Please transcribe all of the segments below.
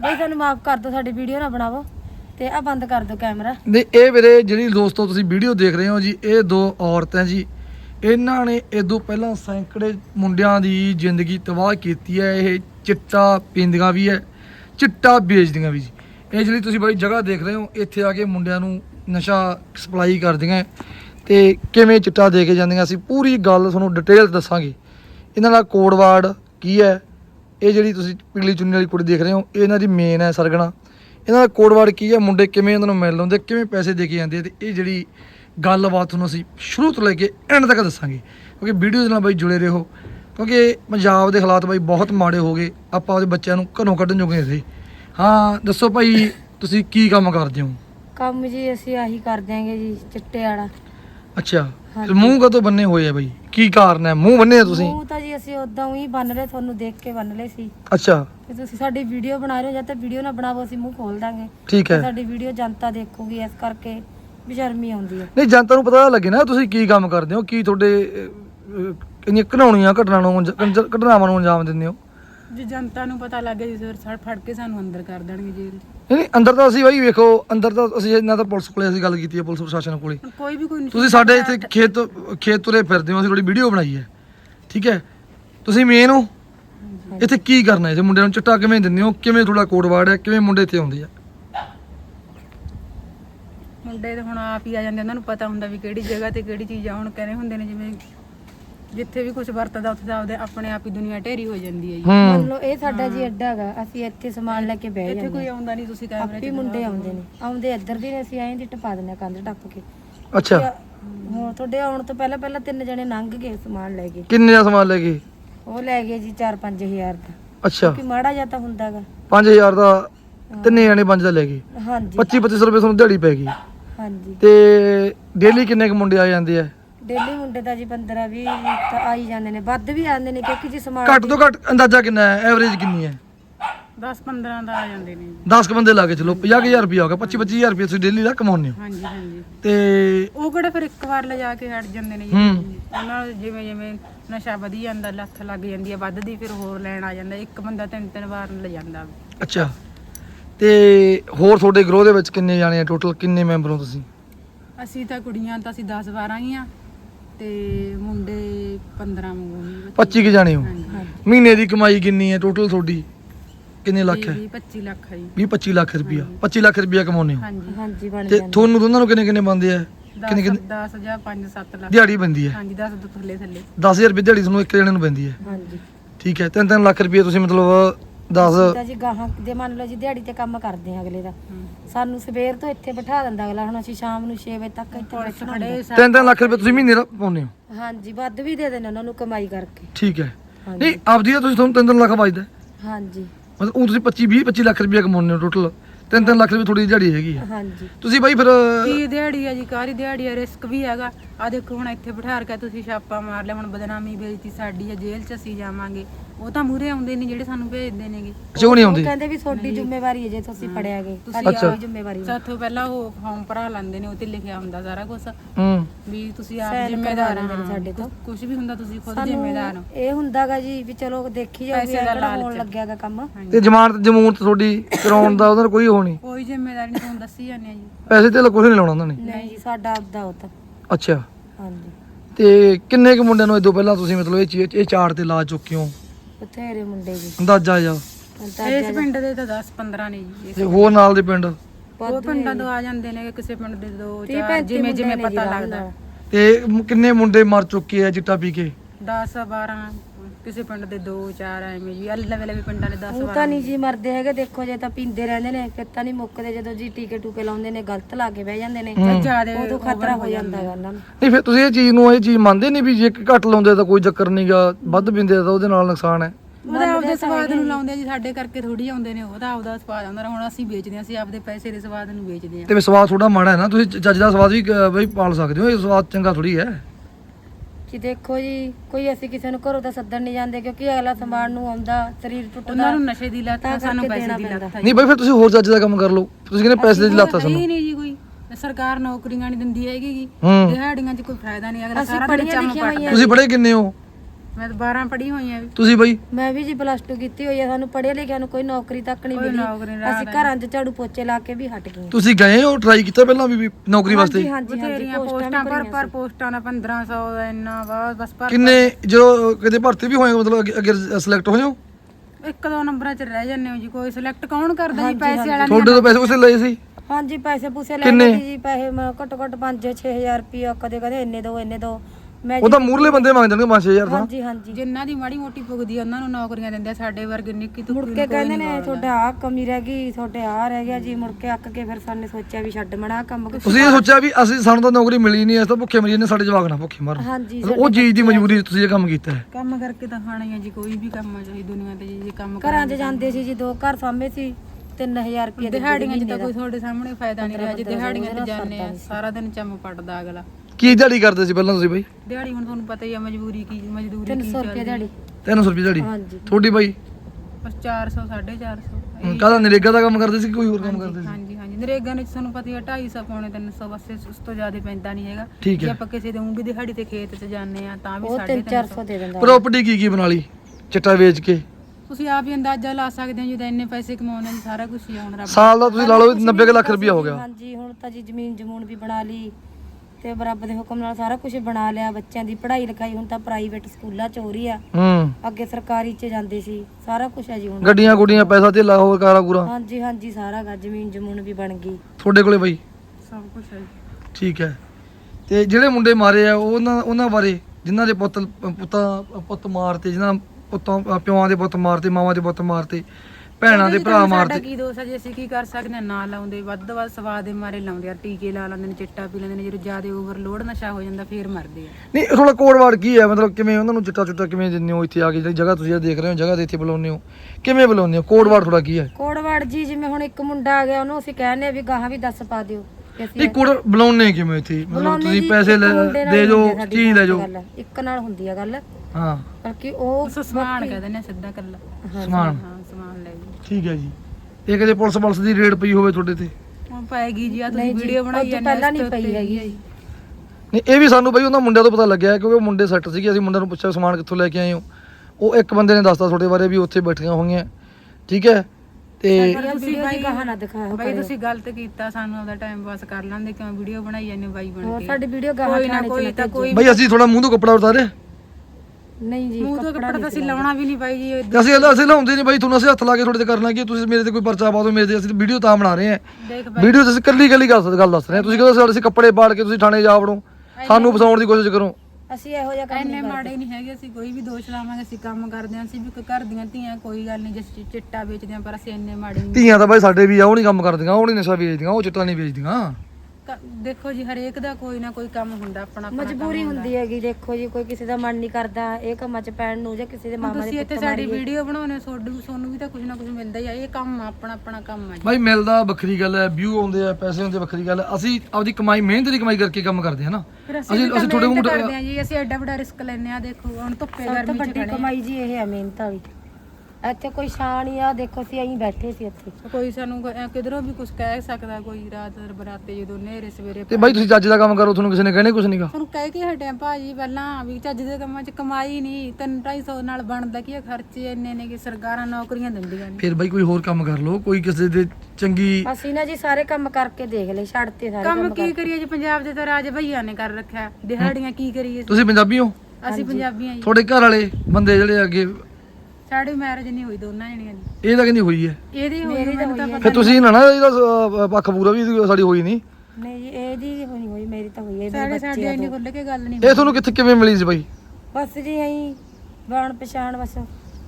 ਬਈ ਸਾਨੂੰ ਮਾਫ ਕਰ ਦਿਓ, ਸਾਡੀ ਵੀਡੀਓ ਨਾ ਬਣਾਵੋ। ਤੇ ਆ ਬੰਦ ਕਰ ਦਿਓ ਕੈਮਰਾ ਨਹੀਂ ਇਹ ਵੀਰੇ ਜਿਹੜੀ ਦੋਸਤੋ ਤੁਸੀਂ ਵੀਡੀਓ ਦੇਖ ਰਹੇ ਹੋ ਜੀ, ਇਹ ਦੋ ਔਰਤਾਂ ਜੀ। ਇਹਨਾਂ ਨੇ ਇਦੋਂ ਪਹਿਲਾਂ ਸੈਂਕੜੇ ਮੁੰਡਿਆਂ ਦੀ ਜ਼ਿੰਦਗੀ ਤਬਾਹ ਕੀਤੀ ਹੈ। ਇਹ ਚਿੱਟਾ ਪੀਂਦੀਆਂ ਵੀ ਹੈ, ਚਿੱਟਾ ਵੇਚਦੀਆਂ ਵੀ ਜੀ। ਇਹ ਜਿਹੜੀ ਤੁਸੀਂ ਬਾਈ ਜਗ੍ਹਾ ਦੇਖ ਰਹੇ ਹੋ, ਇੱਥੇ ਆ ਕੇ ਮੁੰਡਿਆਂ ਨੂੰ ਨਸ਼ਾ ਸਪਲਾਈ ਕਰਦੀਆਂ ਹੈ। ਤੇ ਕਿਵੇਂ ਚਿੱਟਾ ਦੇ ਕੇ ਜਾਂਦੀਆਂ ਅਸੀਂ ਪੂਰੀ ਗੱਲ ਤੁਹਾਨੂੰ ਡਿਟੇਲ ਦੱਸਾਂਗੇ। ਇਹਨਾਂ ਦਾ ਕੋਡ ਵਾਰਡ ਕੀ ਹੈ? ਇਹ ਜਿਹੜੀ ਤੁਸੀਂ ਪੀਲੀ ਚੁੰਨੀ ਵਾਲੀ ਕੁੜੀ ਦੇਖ ਰਹੇ ਹੋ ਇਹ ਇਹਨਾਂ ਦੀ ਮੇਨ ਹੈ ਸਰਗਣਾ। ਇਹਨਾਂ ਦਾ ਕੋਡ ਵਰਡ ਕੀ ਹੈ? ਮੁੰਡੇ ਕਿਵੇਂ ਇਹਨਾਂ ਨੂੰ ਮਿਲ ਲਾਉਂਦੇ ਕਿਵੇਂ ਪੈਸੇ ਦੇ ਕੇ ਜਾਂਦੇ ਤੇ ਇਹ ਜਿਹੜੀ ਗੱਲਬਾਤ ਤੁਹਾਨੂੰ ਅਸੀਂ ਸ਼ੁਰੂ ਤੋਂ ਲੈ ਕੇ ਐਂਡ ਤੱਕ ਦੱਸਾਂਗੇ। ਕਿਉਂਕਿ ਵੀਡੀਓ ਦੇ ਨਾਲ ਬਾਈ ਜੁੜੇ ਰਹੋ। ਕਿਉਂਕਿ ਪੰਜਾਬ ਦੇ ਹਾਲਾਤ ਬਾਈ ਬਹੁਤ ਮਾੜੇ ਹੋ ਗਏ। ਆਪਾਂ ਆਪਦੇ ਬੱਚਿਆਂ ਨੂੰ ਘਰੋਂ ਕੱਢਣ ਜੋਗੇ ਰਹੇ ਹਾਂ ਦੱਸੋ ਭਾਈ ਤੁਸੀਂ ਕੀ ਕੰਮ ਕਰਦੇ ਹੋ? ਕੰਮ ਜੀ ਅਸੀਂ ਆਹੀ ਕਰ ਦਿਆਂਗੇ ਜੀ ਚਿੱਟੇ ਵਾਲਾ। ਅੱਛਾ ਤੇ। ਮੂੰਹ ਕਦੋਂ ਬੰਨੇ ਹੋਏ ਆ ਬਾਈ? ਕੀ ਕਾਰਨ ਹੈ? ਮੂੰਹ ਬੰਨੇ ਆ ਤੁਸੀਂ? ਉਹ ਤਾਂ ਜੀ ਅਸੀਂ ਉਦਾਂ ਹੀ ਬੰਨ ਲਏ ਤੁਹਾਨੂੰ ਦੇਖ ਕੇ ਬੰਨ ਲਏ ਸੀ। ਅੱਛਾ। ਤੇ ਤੁਸੀਂ ਸਾਡੀ ਵੀਡੀਓ ਬਣਾ ਰਹੇ ਹੋ ਜਦ ਤੱਕ ਵੀਡੀਓ ਨਾ ਬਣਾਵੋ ਅਸੀਂ ਮੂੰਹ ਖੋਲ ਦਾਂਗੇ। ਠੀਕ ਤੇ ਹੈ ਸਾਡੀ ਵੀਡੀਓ ਜਨਤਾ ਦੇਖੂਗੀ ਇਸ ਕਰਕੇ ਵੀ ਸ਼ਰਮੀ ਆਉਂਦੀ ਹੈ। ਨਹੀਂ ਜਨਤਾ ਨੂੰ ਪਤਾ ਲੱਗੇ ਨਾ ਤੁਸੀਂ ਕੀ ਕੰਮ ਕਰਦੇ ਹੋ ਕੀ ਤੁਹਾਡੇ ਅਹ, ਅਹ, ਇੰਨੀਆਂ ਘਨਾਉਣੀਆਂ ਘਟਨਾ ਨੂੰ ਅੰਜ- ਘਟਨਾਵਾਂ ਨੂੰ ਅੰਜਾਮ ਦਿੰਦੇ ਹੋ। ਜੇ ਜਨਤਾ ਨੂੰ ਪਤਾ ਲੱਗ ਗਿਆ ਜੀ ਸਰ ਸੜ ਫੜ ਕੇ ਸਾਨੂੰ ਅੰਦਰ ਕਰ ਦੇਣਗੇ ਜੇਲ੍ਹ 'ਚ। ਨਹੀਂ ਨਹੀਂ ਅੰਦਰ ਤਾਂ ਅਸੀਂ ਬਾਈ ਵੇਖੋ ਅੰਦਰ ਤਾਂ ਅਸੀਂ ਇਹਨਾਂ ਤਾਂ ਪੁਲਿਸ ਕੋਲੇ ਅਸੀਂ ਗੱਲ ਕੀਤੀ ਹੈ ਪੁਲਿਸ ਪ੍ਰਸ਼ਾਸਨ ਕੋਲੇ। ਹੁਣ ਕੋਈ ਵੀ ਕੋਈ ਨਸ਼ਾ ਤੁਸੀਂ ਸਾਡੇ ਇੱਥੇ ਖੇਤ ਖੇਤ ਤੁਰੇ ਫਿਰਦੇ ਹੋ ਅਸੀਂ ਥੋੜੀ ਵੀਡੀਓ ਬਣਾਈ ਹੈ ਠੀਕ ਹੈ? ਤੁਸੀਂ ਮੇਨ ਹੋ? ਇੱਥੇ ਕੀ ਕਰਨਾ ਹੈ? ਜੇ ਮੁੰਡਿਆਂ ਨੂੰ ਚਿੱਟਾ ਕਿਵੇਂ ਦਿੰਦੇ ਹੋ? ਕਿਵੇਂ ਤੁਹਾਡਾ ਕੋਡ ਵਾਰਡ ਹੈ? ਕਿਵੇਂ ਮੁੰਡੇ ਇੱਥੇ ਆਉਂਦੇ ਆ? ਮੁੰਡੇ ਤੇ ਹੁਣ ਆਪ ਹੀ ਆ ਜਾਂਦੇ ਉਹਨਾਂ ਨੂੰ ਪਤਾ ਹੁੰਦਾ ਵੀ ਕਿਹੜੀ ਜਗ੍ਹਾ ਤੇ ਕਿਹੜੀ ਚੀਜ਼ ਆ ਹੁਣ ਕਹਿੰਦੇ ਹੁੰਦੇ ਨੇ ਜਿਵੇਂ ਜਿੱਥੇ ਵੀ ਕੁਝ ਵਰਤਦਾ ਉੱਥੇ ਦਾ ਆਪਦੇ ਆਪਣੇ ਆਪ ਹੀ ਦੁਨੀਆ ਢੇਰੀ ਹੋ ਜਾਂਦੀ ਹੈ ਜੀ। ਮੰਨ ਲਓ ਇਹ ਸਾਡਾ ਜੀ ਅੱਡਾ ਹੈਗਾ ਅਸੀਂ ਇੱਥੇ ਸਮਾਨ ਲੈ ਕੇ ਬਹਿ ਇੱਥੇ ਕੋਈ ਆਉਂਦਾ ਨਹੀਂ ਤੁਸੀਂ ਕੈਮਰੇ ਆਪੇ 'ਚ ਮੁੰਡੇ ਆਉਂਦੇ ਨੇ। ਆਉਂਦੇ ਇੱਧਰ ਦੀ ਨੇ ਅਸੀਂ ਐਂ ਦੀ ਟਪਾ ਦਿੰਦੇ ਹਾਂ ਕੰਧ ਟੱਪ ਕੇ। ਅੱਛਾ। ਹੁਣ ਤੁਹਾਡੇ ਆਉਣ ਤੋਂ ਪਹਿਲਾਂ ਪਹਿਲਾਂ ਤਿੰਨ ਜਣੇ ਲੰਘ ਗਏ ਸਮਾਨ ਲੈ ਕੇ। ਕਿੰਨੇ ਦਾ ਸਮਾਨ ਲੈ ਗਏ? ਉਹ ਲੈ ਗਏ ਜੀ 4-5000 ਦਾ। ਅੱਛਾ। ਕਿ ਮਾੜਾ ਜਿਹਾ ਤਾਂ ਹੁੰਦਾਗਾ 5000 ਦਾ ਤਿੰਨੇ ਜਾਣੇ ਪੰਜ ਦਾ ਲੈ ਗਏ। ਹਾਂਜੀ। 25 2500 ਰੁਪਏ ਤੁਹਾਨੂੰ ਦਿਹਾੜੀ ਪੈ ਗਈ। ਹਾਂਜੀ। ਤੇ ਡੇਲੀ ਕਿੰਨੇ ਕੁ ਮੁੰਡੇ ਆ ਜਾਂਦੇ ਆ? ਡੇਲੀ ਮੁੰਡੇ ਤਾਂ ਜੀ 15 20 ਤਾਂ ਆਈ ਜਾਂਦੇ ਨੇ ਵੱਧ ਵੀ ਆਉਂਦੇ ਨੇ ਕਿਉਂਕਿ ਜੀ ਸਮਾਨ ਘੱਟ ਤੋਂ ਘੱਟ ਅੰਦਾਜ਼ਾ ਕਿੰਨਾ ਹੈ? ਐਵਰੇਜ ਕਿੰਨੀ ਹੈ? 10 15 ਦਾ ਆ ਜਾਂਦੇ ਨੇ ਜੀ। 10 ਕ ਬੰਦੇ ਲਾ ਕੇ ਚਲੋ 50000 ਰੁਪਏ ਹੋਗਾ 25 25000 ਰੁਪਏ ਤੁਸੀਂ ਡੇਲੀ ਦਾ ਕਮਾਉਂਦੇ ਹੋ। ਹਾਂਜੀ ਹਾਂਜੀ। ਤੇ ਉਹ ਕਿਹੜਾ ਫਿਰ ਇੱਕ ਵਾਰ ਲਿਜਾ ਕੇ ਹਟ ਜਾਂਦੇ ਨੇ ਜੀ। ਹੂੰ। ਉਹਨਾਂ ਨਾਲ ਜਿਵੇਂ ਜਿਵੇਂ ਨਸ਼ਾ ਵਧੀ ਜਾਂਦਾ ਲੱਥ ਲੱਗ ਜਾਂਦੀ ਹੈ ਵੱਧਦੀ ਫਿਰ ਹੋਰ ਲੈਣ ਆ ਜਾਂਦਾ ਇੱਕ ਬੰਦਾ ਤਿੰਨ ਤਿੰਨ ਵਾਰ ਲੈ ਜਾਂਦਾ ਅੱਛਾ। ਤੇ ਹੋਰ ਤੁਹਾਡੇ ਗਰੋਹ ਦੇ ਵਿੱਚ ਕਿੰਨੇ ਜਾਣੇ ਆ? ਟੋਟਲ ਕਿੰਨੇ ਮੈਂਬਰ ਹੋ ਤੁਸੀਂ? ਅਸੀਂ ਤਾਂ ਕੁੜੀਆਂ ਤਾਂ ਅਸੀਂ 10 12 ਹੀ ਆ। ਤੇ ਮੁੰਡੇ 15 ਮੰਗੂਗੀ 25 ਕੁ ਜਾਣੇ ਹੋ? ਹਾਂਜੀ। ਮਹੀਨੇ ਦੀ ਕਮਾਈ ਕਿੰਨੀ ਹੈ? ਟੋਟਲ ਤੁਹਾਡੀ ਕਿੰਨੇ ਲੱਖ ਹੈ? 25 ਲੱਖ ਹੈ ਜੀ। 20 25 ਲੱਖ ਰੁਪਇਆ। 25 ਲੱਖ ਰੁਪਇਆ ਕਮਾਉਂਦੇ ਹੋ? ਹਾਂਜੀ। ਹਾਂਜੀ ਬਣ ਤੇ ਤੁਹਾਨੂੰ ਦੋਨਾਂ ਨੂੰ ਕਿੰਨੇ ਕਿੰਨੇ ਬੰਦੇ ਆ? 10 ਕਿੰਨੇ ਕਿੰਨੇ 10 ਜਾਂ 5 7 ਲੱਖ। ਦਿਹਾੜੀ ਬੰਦੀ ਹੈ। ਹਾਂਜੀ 10 ਤੋਂ ਥੱਲੇ ਥੱਲੇ 10000 ਰੁਪਏ ਦਿਹਾੜੀ ਤੁਹਾਨੂੰ ਇੱਕ ਜਣੇ ਨੂੰ ਪੈਂਦੀ ਹੈ। ਹਾਂਜੀ। ਠੀਕ ਹੈ। 3-3 ਲੱਖ ਰੁਪਏ ਤੁਸੀਂ ਮਤਲਬ 10 ਤਾਂ ਜੀ ਗਾਹਾਂ ਜੇ ਮੰਨ ਲਓ ਜੀ ਦਿਹਾੜੀ ਤੇ ਕੰਮ ਕਰਦੇ ਆ ਅਗਲੇ ਦਾ। ਸਾਨੂੰ ਸਵੇਰ ਤੋਂ ਇੱਥੇ ਬਿਠਾ ਦਿੰਦਾ ਅਗਲਾ ਹੁਣ ਅਸੀਂ ਸ਼ਾਮ ਨੂੰ 6 ਵਜੇ ਤੱਕ ਇੱਥੇ ਬੈਠਣਾ ਖੜੇ ਹੁੰਦਾ। ਸਾਰੇ 3-3 ਲੱਖ ਰੁਪਏ ਤੁਸੀਂ ਮਹੀਨੇ ਦਾ ਪਾਉਂਦੇ ਹੋ। ਹਾਂਜੀ ਵੱਧ ਵੀ ਦੇ ਦੇਣ ਉਹਨਾਂ ਨੂੰ ਕਮਾਈ ਕਰਕੇ। ਠੀਕ ਹੈ। ਹਾਂਜੀ। ਨਹੀਂ ਆਪਦੀ ਤਾਂ ਤੁਸੀਂ ਤੁਹਾਨੂੰ 3-3 ਲੱਖ ਵੱਜਦਾ। ਹਾਂਜੀ। ਮਤਲਬ ਉਹ ਤੁਸੀਂ 25 20 25 ਲੱਖ ਰੁਪਏ ਕਮਾਉਂਦੇ ਹੋ ਟੋਟਲ 3-3 ਲੱਖ ਰੁਪਏ ਥੋੜੀ ਦਿਹਾੜੀ ਹੈਗੀ ਹੈ ਹਾਂਜੀ। ਤੁਸੀਂ ਬਾਈ ਫਿਰ ਕੀ ਦਿਹਾੜੀ ਆ ਜੀ ਕਾਰੀ ਦਿਹਾੜੀ ਆ ਰਿਸਕ ਵੀ ਹੈਗਾ। ਆ ਦੇਖੋ ਹੁਣ ਇੱਥੇ ਬਿਠਾ ਕੇ ਤੁਸੀਂ ਛਾਪਾ ਮਾਰ ਲਿਆ ਹੁਣ ਬਦਨਾਮੀ ਬੇਇੱਜ਼ਤੀ ਸਾਡੀ ਆ ਜੇਲ੍ਹ 'ਚ ਅਸੀਂ ਜਾਵਾਂਗੇ। ਉਹ ਤਾਂ ਮੂਰੇ ਆਉਂਦੇ ਨਹੀਂ ਜਿਹੜੇ ਸਾਨੂੰ ਭੇਜਦੇ ਨੇਗੇ। ਉਹ ਨਹੀਂ ਉਹ ਆਉਂਦੇ? ਕਹਿੰਦੇ ਵੀ ਤੁਹਾਡੀ ਜ਼ਿੰਮੇਵਾਰੀ ਹੈ ਜੇ ਤੁਸੀਂ ਫੜਿਆ ਗਏ ਤੁਸੀਂ ਅੱਛਾ। ਜ਼ਿੰਮੇਵਾਰੀ ਨਹੀਂ ਸਾਥੋਂ ਪਹਿਲਾਂ ਉਹ ਫਾਰਮ ਭਰਾ ਲੈਂਦੇ ਨੇ ਉਹ ਤੇ ਲਿਖਿਆ ਹੁੰਦਾ ਸਾਰਾ ਕੁਝ ਹੂੰ। ਵੀ ਤੁਸੀਂ ਆਪ Sign ਜ਼ਿੰਮੇਦਾਰ ਕਰਵਾ ਲੈਂਦੇ ਨੇ ਸਾਡੇ ਤੋਂ। ਕੁਝ ਵੀ ਹੁੰਦਾ ਤੁਸੀਂ ਖੁਦ ਜ਼ਿੰਮੇਦਾਰ ਹੋ। ਇਹ ਹੁੰਦਾਗਾ ਜੀ ਵੀ ਚਲੋ ਦੇਖੀ ਜਾਊਗੀ ਪੈਸੇ ਦਾ ਕਿਹੜਾ ਹੋਣ ਲਾਲਚ। ਲੱਗਿਆਗਾ ਕੰਮ। ਤੇ ਜ਼ਮਾਨਤ ਜਮੂਨਤ ਤੁਹਾਡੀ ਕਰਾਉਣ ਦਾ ਉਹਨਾਂ ਕੋਈ ਉਹ ਨਹੀਂ। ਕੋਈ ਜ਼ਿੰਮੇਦਾਰੀ ਨਹੀਂ ਤੁਹਾਨੂੰ ਦੱਸੀ ਜਾਂਦੇ ਆ ਜੀ। ਪੈਸੇ ਤੇ ਕੁਝ ਨਹੀਂ ਲਾਉਣਾ ਉਹਨਾਂ ਨੇ। ਨਹੀਂ ਜੀ ਸਾਡਾ ਆਪਦਾ ਉਹ ਤਾਂ। ਅੱਛਾ। ਹਾਂਜੀ। ਤੇ ਕਿੰਨੇ ਕੁ ਮੁੰਡਿਆਂ ਨੂੰ ਇਦੋਂ ਪਹਿਲਾਂ ਤੁਸੀਂ ਮਤਲਬ ਇਹ ਚੀਜ਼ ਇਹ ਚਾਰ ਤੇ ਲਾ ਚੁੱਕੇ ਹੋ? ਬਥੇਰੇ ਮੁੰਡੇ ਜੀ। ਅੰਦਾਜ਼ਾ ਜਾ ਅੰਦਾਜ਼ਾ ਇਸ ਪਿੰਡ ਦੇ ਤਾਂ 10 15 ਨੇ ਜੀ ਤੇ ਹੋਰ ਨਾਲ ਦੇ ਪਿੰਡ? ਉਹ ਪਿੰਡਾਂ ਤੋਂ ਆ ਜਾਂਦੇ ਨੇ ਕਿਸੇ ਪਿੰਡ ਦੇ ਦੋ ਤੀਹ ਚਾਰ ਪੈਂਤੀ ਜਿਵੇਂ ਮੁੰਡੇ ਜਿਵੇਂ ਜੀ ਪਤਾ ਰਾਮ ਲੱਗਦਾ। ਨਾਲ। ਤੇ ਮ- ਕਿੰਨੇ ਮੁੰਡੇ ਮਰ ਚੁੱਕੇ ਆ ਚਿੱਟਾ ਪੀ ਕੇ? 10 12 ਕਿਸੇ ਪਿੰਡ ਦੇ 2 4 ਐਵੇਂ ਜੀ। ਅੱਲੇ ਵੇਲੇ ਵੀ ਪਿੰਡਾਂ ਦੇ 10 ਉਹ ਤਾਂ ਨਹੀਂ ਜੀ। ਮਰਦੇ ਹੈਗੇ ਦੇਖੋ ਜੇ ਤਾਂ ਪੀਂਦੇ ਰਹਿੰਦੇ ਨੇ ਫਿਰ ਤਾਂ ਨਹੀਂ ਮੁੱਕਦੇ। ਜਦੋਂ ਜੀ ਟੀਕੇ ਟੂਕੇ ਲਾਉਂਦੇ ਨੇ ਗਲਤ ਲਾ ਕੇ ਬਹਿ ਜਾਂਦੇ ਨੇ ਜਿਆਦੇ ਉਦੋਂ ਖਤਰਾ ਹੋ ਜਾਂਦਾ ਹੈਗਾ ਉਹਨਾਂ ਨੂੰ ਨਹੀਂ ਫਿਰ ਤੁਸੀਂ ਇਹ ਚੀਜ਼ ਨੂੰ ਇਹ ਚੀਜ਼ ਮੰਨਦੇ ਨਹੀਂ ਵੀ ਜੇ ਘੱਟ ਲਾਉਂਦੇ ਤਾਂ ਕੋਈ ਚੱਕਰ ਨਹੀਂਗਾ ਵੱਧ ਪੀਂਦੇ ਤਾਂ ਉਹਦੇ ਨਾਲ ਨੁਕਸਾਨ ਹੈ। ਉਹਦਾ ਆਪਦੇ ਸਵਾਦ ਨੂੰ ਲਾਉਂਦੇ ਆ ਜੀ ਸਾਡੇ ਕਰਕੇ ਥੋੜੀ ਆਉਂਦੇ ਨੇ ਉਹਦਾ ਆਪਦਾ ਸਵਾਦ ਆਉਂਦਾ ਹੁਣ ਅਸੀਂ ਵੇਚਦੇ ਹਾਂ ਅਸੀਂ ਆਪਦੇ ਪੈਸੇ ਦੇ ਸਵਾਦ ਨੂੰ ਵੇਚਦੇ ਤੇ ਵੀ ਸਵਾਦ ਥੋੜਾ ਮਾੜਾ ਹੈ ਨਾ ਤੁਸੀਂ ਚੱਜ ਦਾ ਸਵਾਦ ਵੀ ਅ, ਬਈ ਪਾਲ ਸਕਦੇ ਹੋ ਇਹ ਸਵਾਦ ਚੰਗਾ ਥੋੜੀ ਹੈ। ਕਿ ਦੇਖੋ ਜੀ ਕੋਈ ਅਸੀਂ ਕਿਸੇ ਨੂੰ ਘਰੋਂ ਤਾਂ ਸੱਦਣ ਨਹੀਂ ਜਾਂਦੇ ਕਿਉਂਕਿ ਅਗਲਾ ਸਮਾਨ ਨੂੰ ਆਉਂਦਾ ਸਰੀਰ ਆ ਟੁੱਟਦਾ ਉਹਨਾਂ ਨੂੰ ਨਸ਼ੇ ਦੀ ਲੱਤ ਆ, ਤਾਂ ਸਾਨੂੰ ਪੈਸੇ ਦੀ ਲੱਤ ਆ ਨਹੀਂ ਬਈ ਫਿਰ ਤੁਸੀਂ ਹੋਰ ਚੱਜ ਦਾ ਕੰਮ ਕਰ ਲਓ। ਤੁਸੀਂ ਕਹਿੰਦੇ ਪੈਸੇ ਦੀ ਲੱਤ ਆ ਸਾਨੂੰ। ਹੀ ਨਹੀਂ ਜੀ ਕੋਈ। ਸਰਕਾਰ ਨੌਕਰੀਆਂ ਨਹੀਂ ਦਿੰਦੀ ਹੈਗੀ ਗੀ। ਹੂੰ। ਦਿਹਾੜੀਆਂ 'ਚ ਕੋਈ ਫਾਇਦਾ ਨਹੀਂ ਅਗਲਾ ਸਾਰਾ ਦਿਨ ਚੰਮ ਪੜਦਾ ਤੁਸੀਂ ਪੜ੍ਹੇ ਕਿੰਨੇ ਹੋ? ਮੈਂ ਤਾਂ 12 ਪੜ੍ਹੀ ਹੋਈ ਆ ਵੀ। ਤੁਸੀਂ ਬਾਈ? ਮੈਂ ਵੀ ਜੀ ਪਲੱਸ 2 ਕੀਤੀ ਹੋਈ ਹੈ ਸਾਨੂੰ ਪੜ੍ਹੇ ਲਿਖਿਆਂ ਨੂੰ ਕੋਈ ਨੌਕਰੀ ਤੱਕ ਨਹੀਂ ਕੋਈ ਮਿਲੀ। ਨੌਕਰੀ ਰਾਹ ਅਸੀਂ ਘਰਾਂ 'ਚ ਝਾੜੂ ਪੋਚੇ ਲਾ ਕੇ ਵੀ ਹਟ ਗਏ। ਤੁਸੀਂ ਗਏ ਹੋ ਟਰਾਈ ਕੀਤਾ ਪਹਿਲਾਂ ਵੀ ਵੀ ਨੌਕਰੀ ਵਾਸਤੇ? ਹਾਂਜੀ ਹਾਂਜੀ ਬਥੇਰੀਆਂ ਪੋਸਟਾਂ ਪਰ ਪਰ ਪੋਸਟਾਂ ਦਾ 1500 ਦਾ ਇੰਨਾ ਵਾ ਬਸ ਪਰ ਕਿੰਨੇ ਜਦੋਂ ਕਿਤੇ ਭਰਤੀ ਵੀ ਹੋਏ ਹੋ, ਮਤਲਬ ਅੱਗੇ- ਅੱਗੇ ਸਿਲੈਕਟ ਹੋਏ ਹੋ? ਇੱਕ ਦੋ ਨੰਬਰਾਂ 'ਚ ਰਹਿ ਜਾਂਦੇ ਹੋ ਜੀ ਕੋਈ ਸਿਲੈਕਟ ਕੌਣ ਕਰਦਾ ਜੀ? ਪੈਸੇ ਵਾਲਾ ਤੁਹਾਡੇ ਤੋਂ ਪੈਸੇ ਉਸੇ ਲਏ ਸੀ? ਹਾਂਜੀ ਪੈਸੇ ਪੂਸੇ ਲੈ ਕਿੰਨੇ? ਕੇ ਜੀ ਪੈਸੇ ਮੈਂ ਘੱਟੋ ਘੱਟ 5-6000 ਰੁਪਇਆ ਕਦੇ ਕਦੇ ਇੰਨੇ ਦੋ ਇੰਨੇ ਦੋ। ਮੈਂ ਉਹ ਤਾਂ ਮੂਰਲੇ ਬੰਦੇ ਮੰਗ ਜਾਣਗੇ 5000 ਤਾਂ। ਹਾਂਜੀ ਹਾਂਜੀ। ਜਿਨ੍ਹਾਂ ਦੀ ਮਾੜੀ ਮੋਟੀ ਪੁੱਗਦੀ ਆ ਉਹਨਾਂ ਨੂੰ ਨੌਕਰੀਆਂ ਦਿੰਦੇ ਆ ਸਾਡੇ ਵਰਗੇ ਨਿੱਕੀ ਤੋਂ ਮੁੜ ਕੇ ਕਹਿੰਦੇ ਨੇ ਤੁਹਾਡਾ ਆਹ ਕਮੀ ਰਹਿ ਗਈ ਤੁਹਾਡੇ ਆਹ ਰਹਿ ਗਿਆ ਜੀ ਮੁੜ ਕੇ ਅੱਕ ਕੇ ਫਿਰ ਸਾਨੇ ਸੋਚਿਆ ਵੀ ਛੱਡ ਮਣਾ ਕੰਮ ਤੁਸੀਂ ਇਹ ਸੋਚਿਆ ਵੀ ਅਸੀਂ ਸਾਨੂੰ ਤਾਂ ਨੌਕਰੀ ਮਿਲੀ ਨਹੀਂ ਅਸੀਂ ਤਾਂ ਭੁੱਖੇ ਮਰੀ ਨੇ ਸਾਡੇ ਜਵਾਕ ਨਾ ਭੁੱਖੇ ਮਰਨ। ਹਾਂਜੀ ਮਤਲਬ ਉਹ ਚੀਜ਼ ਦੀ ਮਜਬੂਰੀ 'ਚ ਤੁਸੀਂ ਇਹ ਕੰਮ ਕੀਤਾ ਹੈ। ਕੰਮ ਕਰਕੇ ਤਾਂ ਖਾਣਾ ਹੀ ਆ ਜੀ ਕੋਈ ਵੀ ਕੰਮ ਆ ਚਾਹੀ ਦੁਨੀਆ ਤੇ ਜੀ ਜੇ ਕੰਮ ਘਰਾਂ 'ਚ ਜਾਂਦੇ ਸੀ ਜੀ ਦੋ ਘਰ ਸਾਹਮਣੇ ਸੀ 3000 ਰੁਪਏ ਦੇ ਦਿਹਾੜੀਆਂ 'ਚ ਤਾਂ ਕੋਈ ਤੁਹਾਡੇ ਸਾਹਮਣੇ ਫਾਇਦਾ ਨਹੀਂ ਰਿਹਾ ਜੀ ਦਿਹਾੜੀਆਂ 'ਤੇ ਜਾਂਦੇ ਆ ਸਾਰਾ ਦਿਨ ਚੰਮ ਪੜਦਾ ਅਗਲਾ। ਕੀ ਦਿਹਾੜੀ ਕਰਦੇ ਸੀ ਪਹਿਲਾਂ ਤੁਸੀਂ ਬਾਈ? ਦਿਹਾੜੀ ਹੁਣ ਤੁਹਾਨੂੰ ਪਤਾ ਹੀ ਆ ਮਜਬੂਰੀ ਕੀ ਮਜ਼ਦੂਰੀ ਕੀ 300 ਰੁਪਏ ਦਿਹਾੜੀ। 300 ਰੁਪਏ ਦਿਹਾੜੀ? ਹਾਂਜੀ। ਤੁਹਾਡੀ ਬਾਈ? ਬਸ 400 450 ਕਾਹਦਾ ਨਰੇਗਾ ਦਾ ਕੰਮ ਕਰਦੇ ਸੀ ਕੋਈ ਹੋਰ ਕੰਮ ਕਰਦੇ ਸੀ? ਹਾਂਜੀ ਹਾਂਜੀ। ਨਰੇਗਾ ਨੇ ਤੁਹਾਨੂੰ ਪਤਾ ਹੀ ਆ 250 ਪੌਣੇ 300 ਬਸ ਉਸ ਤੋਂ ਜ਼ਿਆਦਾ ਪੈਂਦਾ ਨਹੀਂ ਹੈਗਾ। ਠੀਕ ਜੇ ਹੈ। ਆਪਾਂ ਕਿਸੇ ਦੇ ਵੀ ਦਿਹਾੜੀ ਤੇ ਖੇਤ 'ਚ ਜਾਂਦੇ ਆ ਤਾਂ ਵੀ ਉਹ ਸਾਢੇ 3-400 ਦੇ ਦਿੰਦਾ। ਪ੍ਰਾਪਰਟੀ ਕੀ ਕੀ ਬਣਾ ਲਈ? ਚਿੱਟਾ ਵੇਚ ਕੇ। ਤੁਸੀਂ ਆਪ ਹੀ ਅੰਦਾਜ਼ਾ ਲਾ ਸਕਦੇ ਹੋ ਜਦੋਂ ਇੰਨੇ ਪੈਸੇ ਕਮਾਉਣੇ ਨੇ ਸਾਰਾ ਕੁਝ ਹੀ ਆਉਣ ਰੱਬ ਸਾਲ ਦਾ ਤੁਸੀਂ ਲਾ ਲਓ 90 ਕੁ ਲੱਖ ਰੁਪਇਆ ਹੋ ਗਿਆ। ਹਾਂਜੀ ਹੁਣ ਤਾਂ ਜੀ ਜ਼ਮੀਨ ਜਮੂਨ ਵੀ ਬਣਾ ਲਈ। ਤੇ ਰੱਬ ਦੇ ਹੁਕਮ ਨਾਲ ਸਾਰਾ ਕੁਝ ਬਣਾ ਲਿਆ ਬੱਚਿਆਂ ਦੀ ਪੜ੍ਹਾਈ ਲਿਖਾਈ ਹੁਣ ਤਾਂ ਪ੍ਰਾਈਵੇਟ ਸਕੂਲਾਂ 'ਚ ਹੋ ਰਹੀ ਆ। ਹੂੰ। ਅੱਗੇ ਸਰਕਾਰੀ 'ਚ ਜਾਂਦੇ ਸੀ ਸਾਰਾ ਕੁਝ ਹੈ ਜੀ ਹੁਣ। ਗੱਡੀਆਂ ਗੁੱਡੀਆਂ ਪੈਸਾ ਤੇ ਲਾ ਹੋਵੇ ਕਾਰਾ ਕੂਰਾ ਹਾਂਜੀ ਹਾਂਜੀ ਸਾਰਾ ਗਾ ਜ਼ਮੀਨ ਜਮੂਨ ਵੀ ਬਣ ਗਈ। ਤੁਹਾਡੇ ਕੋਲੇ ਬਾਈ? ਸਭ ਕੁਝ ਹੈ ਜੀ। ਠੀਕ ਹੈ। ਤੇ ਜਿਹੜੇ ਮੁੰਡੇ ਮਾਰੇ ਆ ਉਹਨਾਂ ਉਹਨਾਂ ਬਾਰੇ ਜਿਨ੍ਹਾਂ ਦੇ ਪੁੱਤ ਪੁੱਤਾਂ ਪੁੱਤ ਮਾਰਤੇ ਜਿਨ੍ਹਾਂ ਪੁੱਤਾਂ ਪਿਓਾਂ ਦੇ ਪੁੱਤ ਮਾਰਤੇ ਮਾਵਾਂ ਦੇ ਪੁੱਤ ਮਾਰਤੇ ਭੈਣਾਂ ਦੇ ਭਰਾ ਸਾਡਾ ਕੀ ਦੋਸ਼ ਹੈ ਜੀ? ਅਸੀਂ ਕੀ ਕਰ ਸਕਦੇ ਹਾਂ ਨਾ ਲਾਉਂਦੇ ਵੱਧ ਤੋਂ ਵੱਧ ਸਵਾਦ ਦੇ ਮਾਰੇ ਲਾਉਂਦੇ ਆ। ਟੀਕੇ ਲਾ ਲੈਂਦੇ ਨੇ ਚਿੱਟਾ ਪੀ ਲੈਂਦੇ ਨੇ ਜਦੋਂ ਜ਼ਿਆਦਾ ਓਵਰਲੋਡ ਨਸ਼ਾ ਹੋ ਜਾਂਦਾ ਫੇਰ ਮਰਦੇ ਆ। ਨਹੀਂ ਥੋੜਾ ਕੋਡਵਾਰਡ ਕੀ ਹੈ ਮਤਲਬ ਕਿਵੇਂ ਉਹਨਾਂ ਨੂੰ ਚਿੱਟਾ ਚੁੱਟਾ ਕਿਵੇਂ ਦਿੰਦੇ ਹੋ ਇੱਥੇ ਆ ਕੇ? ਜਿਹੜੀ ਜਗ੍ਹਾ ਤੁਸੀਂ ਇਹ ਦੇਖ ਰਹੇ ਹੋ ਜਗ੍ਹਾ ਦੇ ਇੱਥੇ ਬੁਲਾਉਂਦੇ ਹੋ। ਕਿਵੇਂ ਬੁਲਾਉਂਦੇ ਹੋ? ਕੋਡਵਾਰਡ ਥੋੜਾ ਕੀ ਹੈ ਕੋੜਵਾੜ ਜੀ ਜਿਵੇਂ ਹੁਣ ਇੱਕ ਮੁੰਡਾ ਆ ਗਿਆ ਉਹਨੂੰ ਅਸੀਂ ਕਹਿੰਦੇ ਆ ਵੀ ਗਾਹਾਂ ਵੀ ਦੱਸ ਪਾ ਦਿਓ ਕਿ ਅਸੀਂ ਨਹੀਂ ਕੋਡ ਬੁਲਾਉਂਦੇ ਕਿਵੇਂ ਇੱਥੇ? ਮਤਲਬ ਬੁਲਾਉਂਦੇ ਤੁਸੀਂ ਜੀ, ਪੈਸੇ ਇੱਕ ਲੈ- ਨਾਲ ਦੇ ਹੀ ਆ ਸਾਡੀ ਚੀਜ਼ ਲੈ ਜੋ। ਗੱਲ। ਇੱਕ ਨਾਲ ਹੁੰਦੀ ਆ ਗੱਲ। ਹਾਂ। ਬਲਕਿ ਉਹ ਉਸ ਸਮਾਨ ਕਹਿ ਦਿੰਦੇ ਆ ਸਿੱਧਾ ਕੱਲਾ ਸਮਾਨ। ਹਾਂ ਸਮਾਨ ਲੈ ਜੀ ਠੀਕ ਹੈ ਜੀ। ਇਹ ਕਦੇ ਪੁਲਿਸ ਪੁਲਿਸ ਦੀ ਰੇਡ ਪਈ ਹੋਵੇ ਤੁਹਾਡੇ ਤੇ। ਹੁਣ ਪਾਏਗੀ ਜੀ ਆ ਤੁਸੀਂ ਵੀਡੀਓ ਬਣਾਈ ਜਾਂਦੇ ਪਹਿਲਾਂ ਨਹੀਂ ਪਈ ਹੈਗੀ। ਜੀ ਨਹੀਂ ਇਹ ਵੀ ਸਾਨੂੰ ਬਈ ਉਹਨਾਂ ਮੁੰਡਿਆਂ ਤੋਂ ਪਤਾ ਲੱਗਿਆ ਕਿਉਂਕਿ ਉਹ ਮੁੰਡੇ ਸੈੱਟ ਸੀਗੇ ਅਸੀਂ ਮੁੰਡਿਆਂ ਨੂੰ ਪੁੱਛਿਆ ਸਮਾਨ ਕਿੱਥੋਂ ਲੈ ਕੇ ਆਏ ਹੋ। ਉਹ ਇੱਕ ਬੰਦੇ ਨੇ ਦੱਸਤਾ ਤੁਹਾਡੇ ਬਾਰੇ ਵੀ ਉੱਥੇ ਬੈਠੀਆਂ ਹੋਈਆਂ। ਠੀਕ ਹੈ? ਤੇ ਤੁਸੀਂ ਬਾਈ ਨਾ ਦਿਖਾਓ ਬਾਈ ਤੁਸੀਂ ਗਲਤ ਕੀਤਾ ਸਾਨੂੰ ਆਪਦਾ ਟਾਈਮ ਪਾਸ ਕਰ ਲੈਂਦੇ ਕਿਉਂ ਵੀਡੀਓ ਬਣਾਈ ਜਾਂਦੇ ਬਾਈ ਬਣ ਹੋਰ ਕੇ। ਸਾਡੀ ਵੀਡੀਓ ਗਾਹਾਂ ਕੋਈ ਨਾ ਕੋਈ ਤਾਂ ਕੋਈ ਬਈ ਅਸੀਂ ਥੋੜਾ ਮੂੰਹ ਤੋਂ ਕੱਪੜਾ ਉਤਾਰੇ ਨਹੀਂ ਜੀ ਮੂੰਹ ਤੋਂ ਕੱਪੜਾ ਤਾਂ ਅਸੀਂ ਲਾਉਣਾ ਵੀ ਨਹੀਂ ਬਾਈ ਜੀ ਤੇ ਅਸੀਂ ਅਸੀਂ ਲਾਉਂਦੇ ਨਹੀਂ ਬਾਈ ਤੁਹਾਨੂੰ ਅਸੀਂ ਹੱਥ ਲਾ ਕੇ ਤੁਹਾਡੇ ਤੇ ਕਰਨਾ ਕੀ ਤੁਸੀਂ ਮੇਰੇ ਤੇ ਕੋਈ ਪਰਚਾ ਪਾ ਦਿਓ ਮੇਰੇ ਤੇ ਅਸੀਂ ਵੀਡੀਓ ਤਾਂ ਬਣਾ ਰਹੇ ਹਾਂ। ਦੇਖ ਵੀਡੀਓ ਤੁਸੀਂ ਕੱਲੀ ਕੱਲੀ ਗੱਲ ਗੱਲ ਦੱਸ ਰਹੇ ਹਾਂ। ਤੁਸੀਂ ਕਹਿੰਦੇ ਸਾਡੇ ਅਸੀਂ ਕੱਪੜੇ ਪਾੜ ਕੇ ਤੁਸੀਂ ਥਾਣੇ ਜਾ ਵੜੋ। ਸਾਨੂੰ ਫਸਾਉਣ ਦੀ ਕੋਸ਼ਿਸ਼ ਕਰੋ। ਅਸੀਂ ਇਹੋ ਜਿਹਾ ਕੰਮ ਇੰਨੇ ਨਹੀਂ ਮਾੜੇ ਨਹੀਂ ਹੈਗੇ ਅਸੀਂ ਕੋਈ ਵੀ ਦੋਸ਼ ਲਾਵਾਂਗੇ ਅਸੀਂ ਕੰਮ ਕਰਦੇ ਹਾਂ। ਅਸੀਂ ਵੀ ਕੋਈ ਘਰ ਦੀਆਂ ਧੀਆਂ ਕੋਈ ਗੱਲ ਨਹੀਂ ਜਿਸ ਚਿੱਟਾ ਵੇਚਦੇ ਹਾਂ ਪਰ ਅਸੀਂ ਇੰਨੇ ਮਾੜੇ ਨਹੀਂ ਧੀਆਂ ਤਾਂ ਬਾਈ ਸਾਡੇ ਵੀ ਆ ਉਹ ਨਹੀਂ ਕੰਮ ਕਰਦੀਆਂ ਉਹ ਨਹੀਂ ਨਸ਼ਾ ਵੇਚਦੀਆਂ ਉਹ ਚਿੱਟਾ ਨਹੀਂ ਵੇਚਦੀਆਂ। ਕ- ਦੇਖੋ ਜੀ ਹਰੇਕ ਦਾ ਕੋਈ ਨਾ ਕੋਈ ਕੰਮ ਹੁੰਦਾ ਆਪਣਾ ਆਪਣਾ ਮਜਬੂਰੀ ਹੁੰਦੀ। ਹੈਗੀ ਦੇਖੋ ਜੀ ਕੋਈ ਕਿਸੇ ਦਾ ਮਨ ਨਹੀਂ ਕਰਦਾ ਇਹ ਕੰਮਾਂ 'ਚ ਪੈਣ ਨੂੰ ਜਾਂ ਕਿਸੇ ਦੇ ਮਾਮਾ ਤੁਸੀਂ ਦੇ ਇੱਥੇ ਸਾਡੀ ਵੀਡੀਓ ਬਣਾਉਣੇ ਸੋਡੂ ਸੋਨੂੰ ਵੀ ਤਾਂ ਕੁਝ ਨਾ ਕੁਝ ਮਿਲਦਾ ਹੀ ਆ ਇਹ ਕੰਮ ਆ, ਆਪਣਾ ਆਪਣਾ ਕੰਮ ਆ ਜੀ। ਬਾਈ ਮਿਲਦਾ ਵੱਖਰੀ ਗੱਲ ਹੈ ਵਿਊ ਆਉਂਦੇ ਆ ਪੈਸੇ ਆਉਂਦੇ ਵੱਖਰੀ ਗੱਲ ਹੈ। ਅਸੀਂ ਆਪਦੀ ਕਮਾਈ ਮਿਹਨਤ ਦੀ ਕਮਾਈ ਕਰਕੇ ਕੰਮ ਕਰਦੇ ਹਾਂ ਨਾ। ਫਿਰ ਅਸੀਂ ਅਸੀਂ ਵੀ ਅਸੀਂ ਤੁਹਾਡੇ ਕਰਦੇ ਹਾਂ ਜੀ ਅਸੀਂ ਐਡਾ ਵੱਡਾ ਰਿਸਕ ਲੈਨੇ ਆ ਦੇਖੋ ਹੁਣ ਧੁੱਪੇ ਸਭ ਤੋਂ ਗਰਮੀ ਚ ਵੱਡੀ ਖੜੇ ਕਮਾਈ ਜੀ ਇਹ ਹੈ ਮਿਹਨਤ ਵਾਲੀ ਇੱਥੇ ਕੋਈ ਸ਼ਾਨ ਹੀ ਆ ਦੇਖੋ ਅਸੀਂ ਐਂ ਬੈਠੇ ਸੀ ਇੱਥੇ। ਕੋਈ ਸਾਨੂੰ ਐਂ ਕਿਧਰੋਂ ਵੀ ਕੁਝ ਕਹਿ ਸਕਦਾ ਕੋਈ ਰਾਤ ਬਰਾਤੇ ਜਦੋਂ ਨੇਰੇ ਸਵੇਰੇ ਤੇ ਬਾਈ ਤੁਸੀਂ ਚੱਜ ਦਾ ਕੰਮ ਕਰੋ ਤੁਹਾਨੂੰ ਕਿਸੇ ਨੇ ਕਹਿਣੇ ਕੁਝ ਨਹੀਂਗਾ ਤੁਹਾਨੂੰ ਕਹਿ ਕੇ ਹਟਿਆ ਭਾਜੀ ਪਹਿਲਾਂ ਵੀ ਚੱਜ ਦੇ ਕੰਮਾਂ 'ਚ ਕਮਾਈ ਨਹੀਂ 3-250 ਨਾਲ ਬਣਦਾ ਕੀ ਆ ਖਰਚੇ ਇੰਨੇ ਨੇ ਕਿ ਸਰਕਾਰਾਂ ਨੌਕਰੀਆਂ ਦਿੰਦੀਆਂ ਨੇ। ਫਿਰ ਬਾਈ ਕੋਈ ਹੋਰ ਕੰਮ ਕਰ ਲਓ ਕੋਈ ਕਿਸੇ ਦੇ ਚੰਗੀ ਅਸੀਂ ਨਾ ਜੀ ਸਾਰੇ ਕੰਮ ਕਰਕੇ ਦੇਖ ਲਏ ਛੱਡਤੇ ਸਾਰੇ ਕੰਮ ਕੀ ਕਰੀਏ ਜੀ ਪੰਜਾਬ ਦੇ ਤਾਂ ਰਾਜ ਭਈਆ ਨੇ ਕਰ ਰੱਖਿਆ ਦਿਹਾੜੀਆਂ ਕੀ ਕਰੀਏ ਤੁਸੀਂ ਪੰਜਾਬੀ ਹੋ? ਅਸੀਂ ਪੰਜਾਬੀਆਂ ਜੀ। ਤੁਹਾਡੇ ਘਰ ਵਾਲੇ ਬੰਦੇ ਜਿਹੜੇ ਅੱਗੇ ਸਾਡੀ ਮੈਰਿਜ ਨਹੀਂ ਹੋਈ ਦੋਨਾਂ ਜਣੀਆਂ ਦੀ। ਇਹ ਤਾਂ ਕਹਿੰਦੀ ਹੋਈ ਹੈ। ਇਹਦੀ ਹੋਈ ਮੈਨੂੰ ਤਾਂ ਫਿਰ ਤੁਸੀਂ ਨਾ ਨਾ ਇਹਦਾ ਅਹ, ਪੱਖ ਪੂਰਾ ਵੀ ਸਾਡੀ ਹੋਈ ਨਹੀਂ। ਨਹੀਂ ਜੀ ਇਹਦੀ ਹੋਈ ਹੋਈ ਮੇਰੀ ਤਾਂ ਹੋਈ ਹੈ ਸਾਡੇ ਮੇਰੇ ਸਾਡੇ ਬੱਚੇ ਆ ਇੰਨੀ ਦੋ। ਖੁੱਲ ਕੇ ਗੱਲ ਨਹੀਂ ਇਹ ਤੁਹਾਨੂੰ ਕਿੱਥੇ ਕਿਵੇਂ ਮਿਲੀ ਸੀ ਬਾਈ? ਬਸ ਜੀ ਐਂ ਬਾਣ ਪਛਾਣ ਬਸ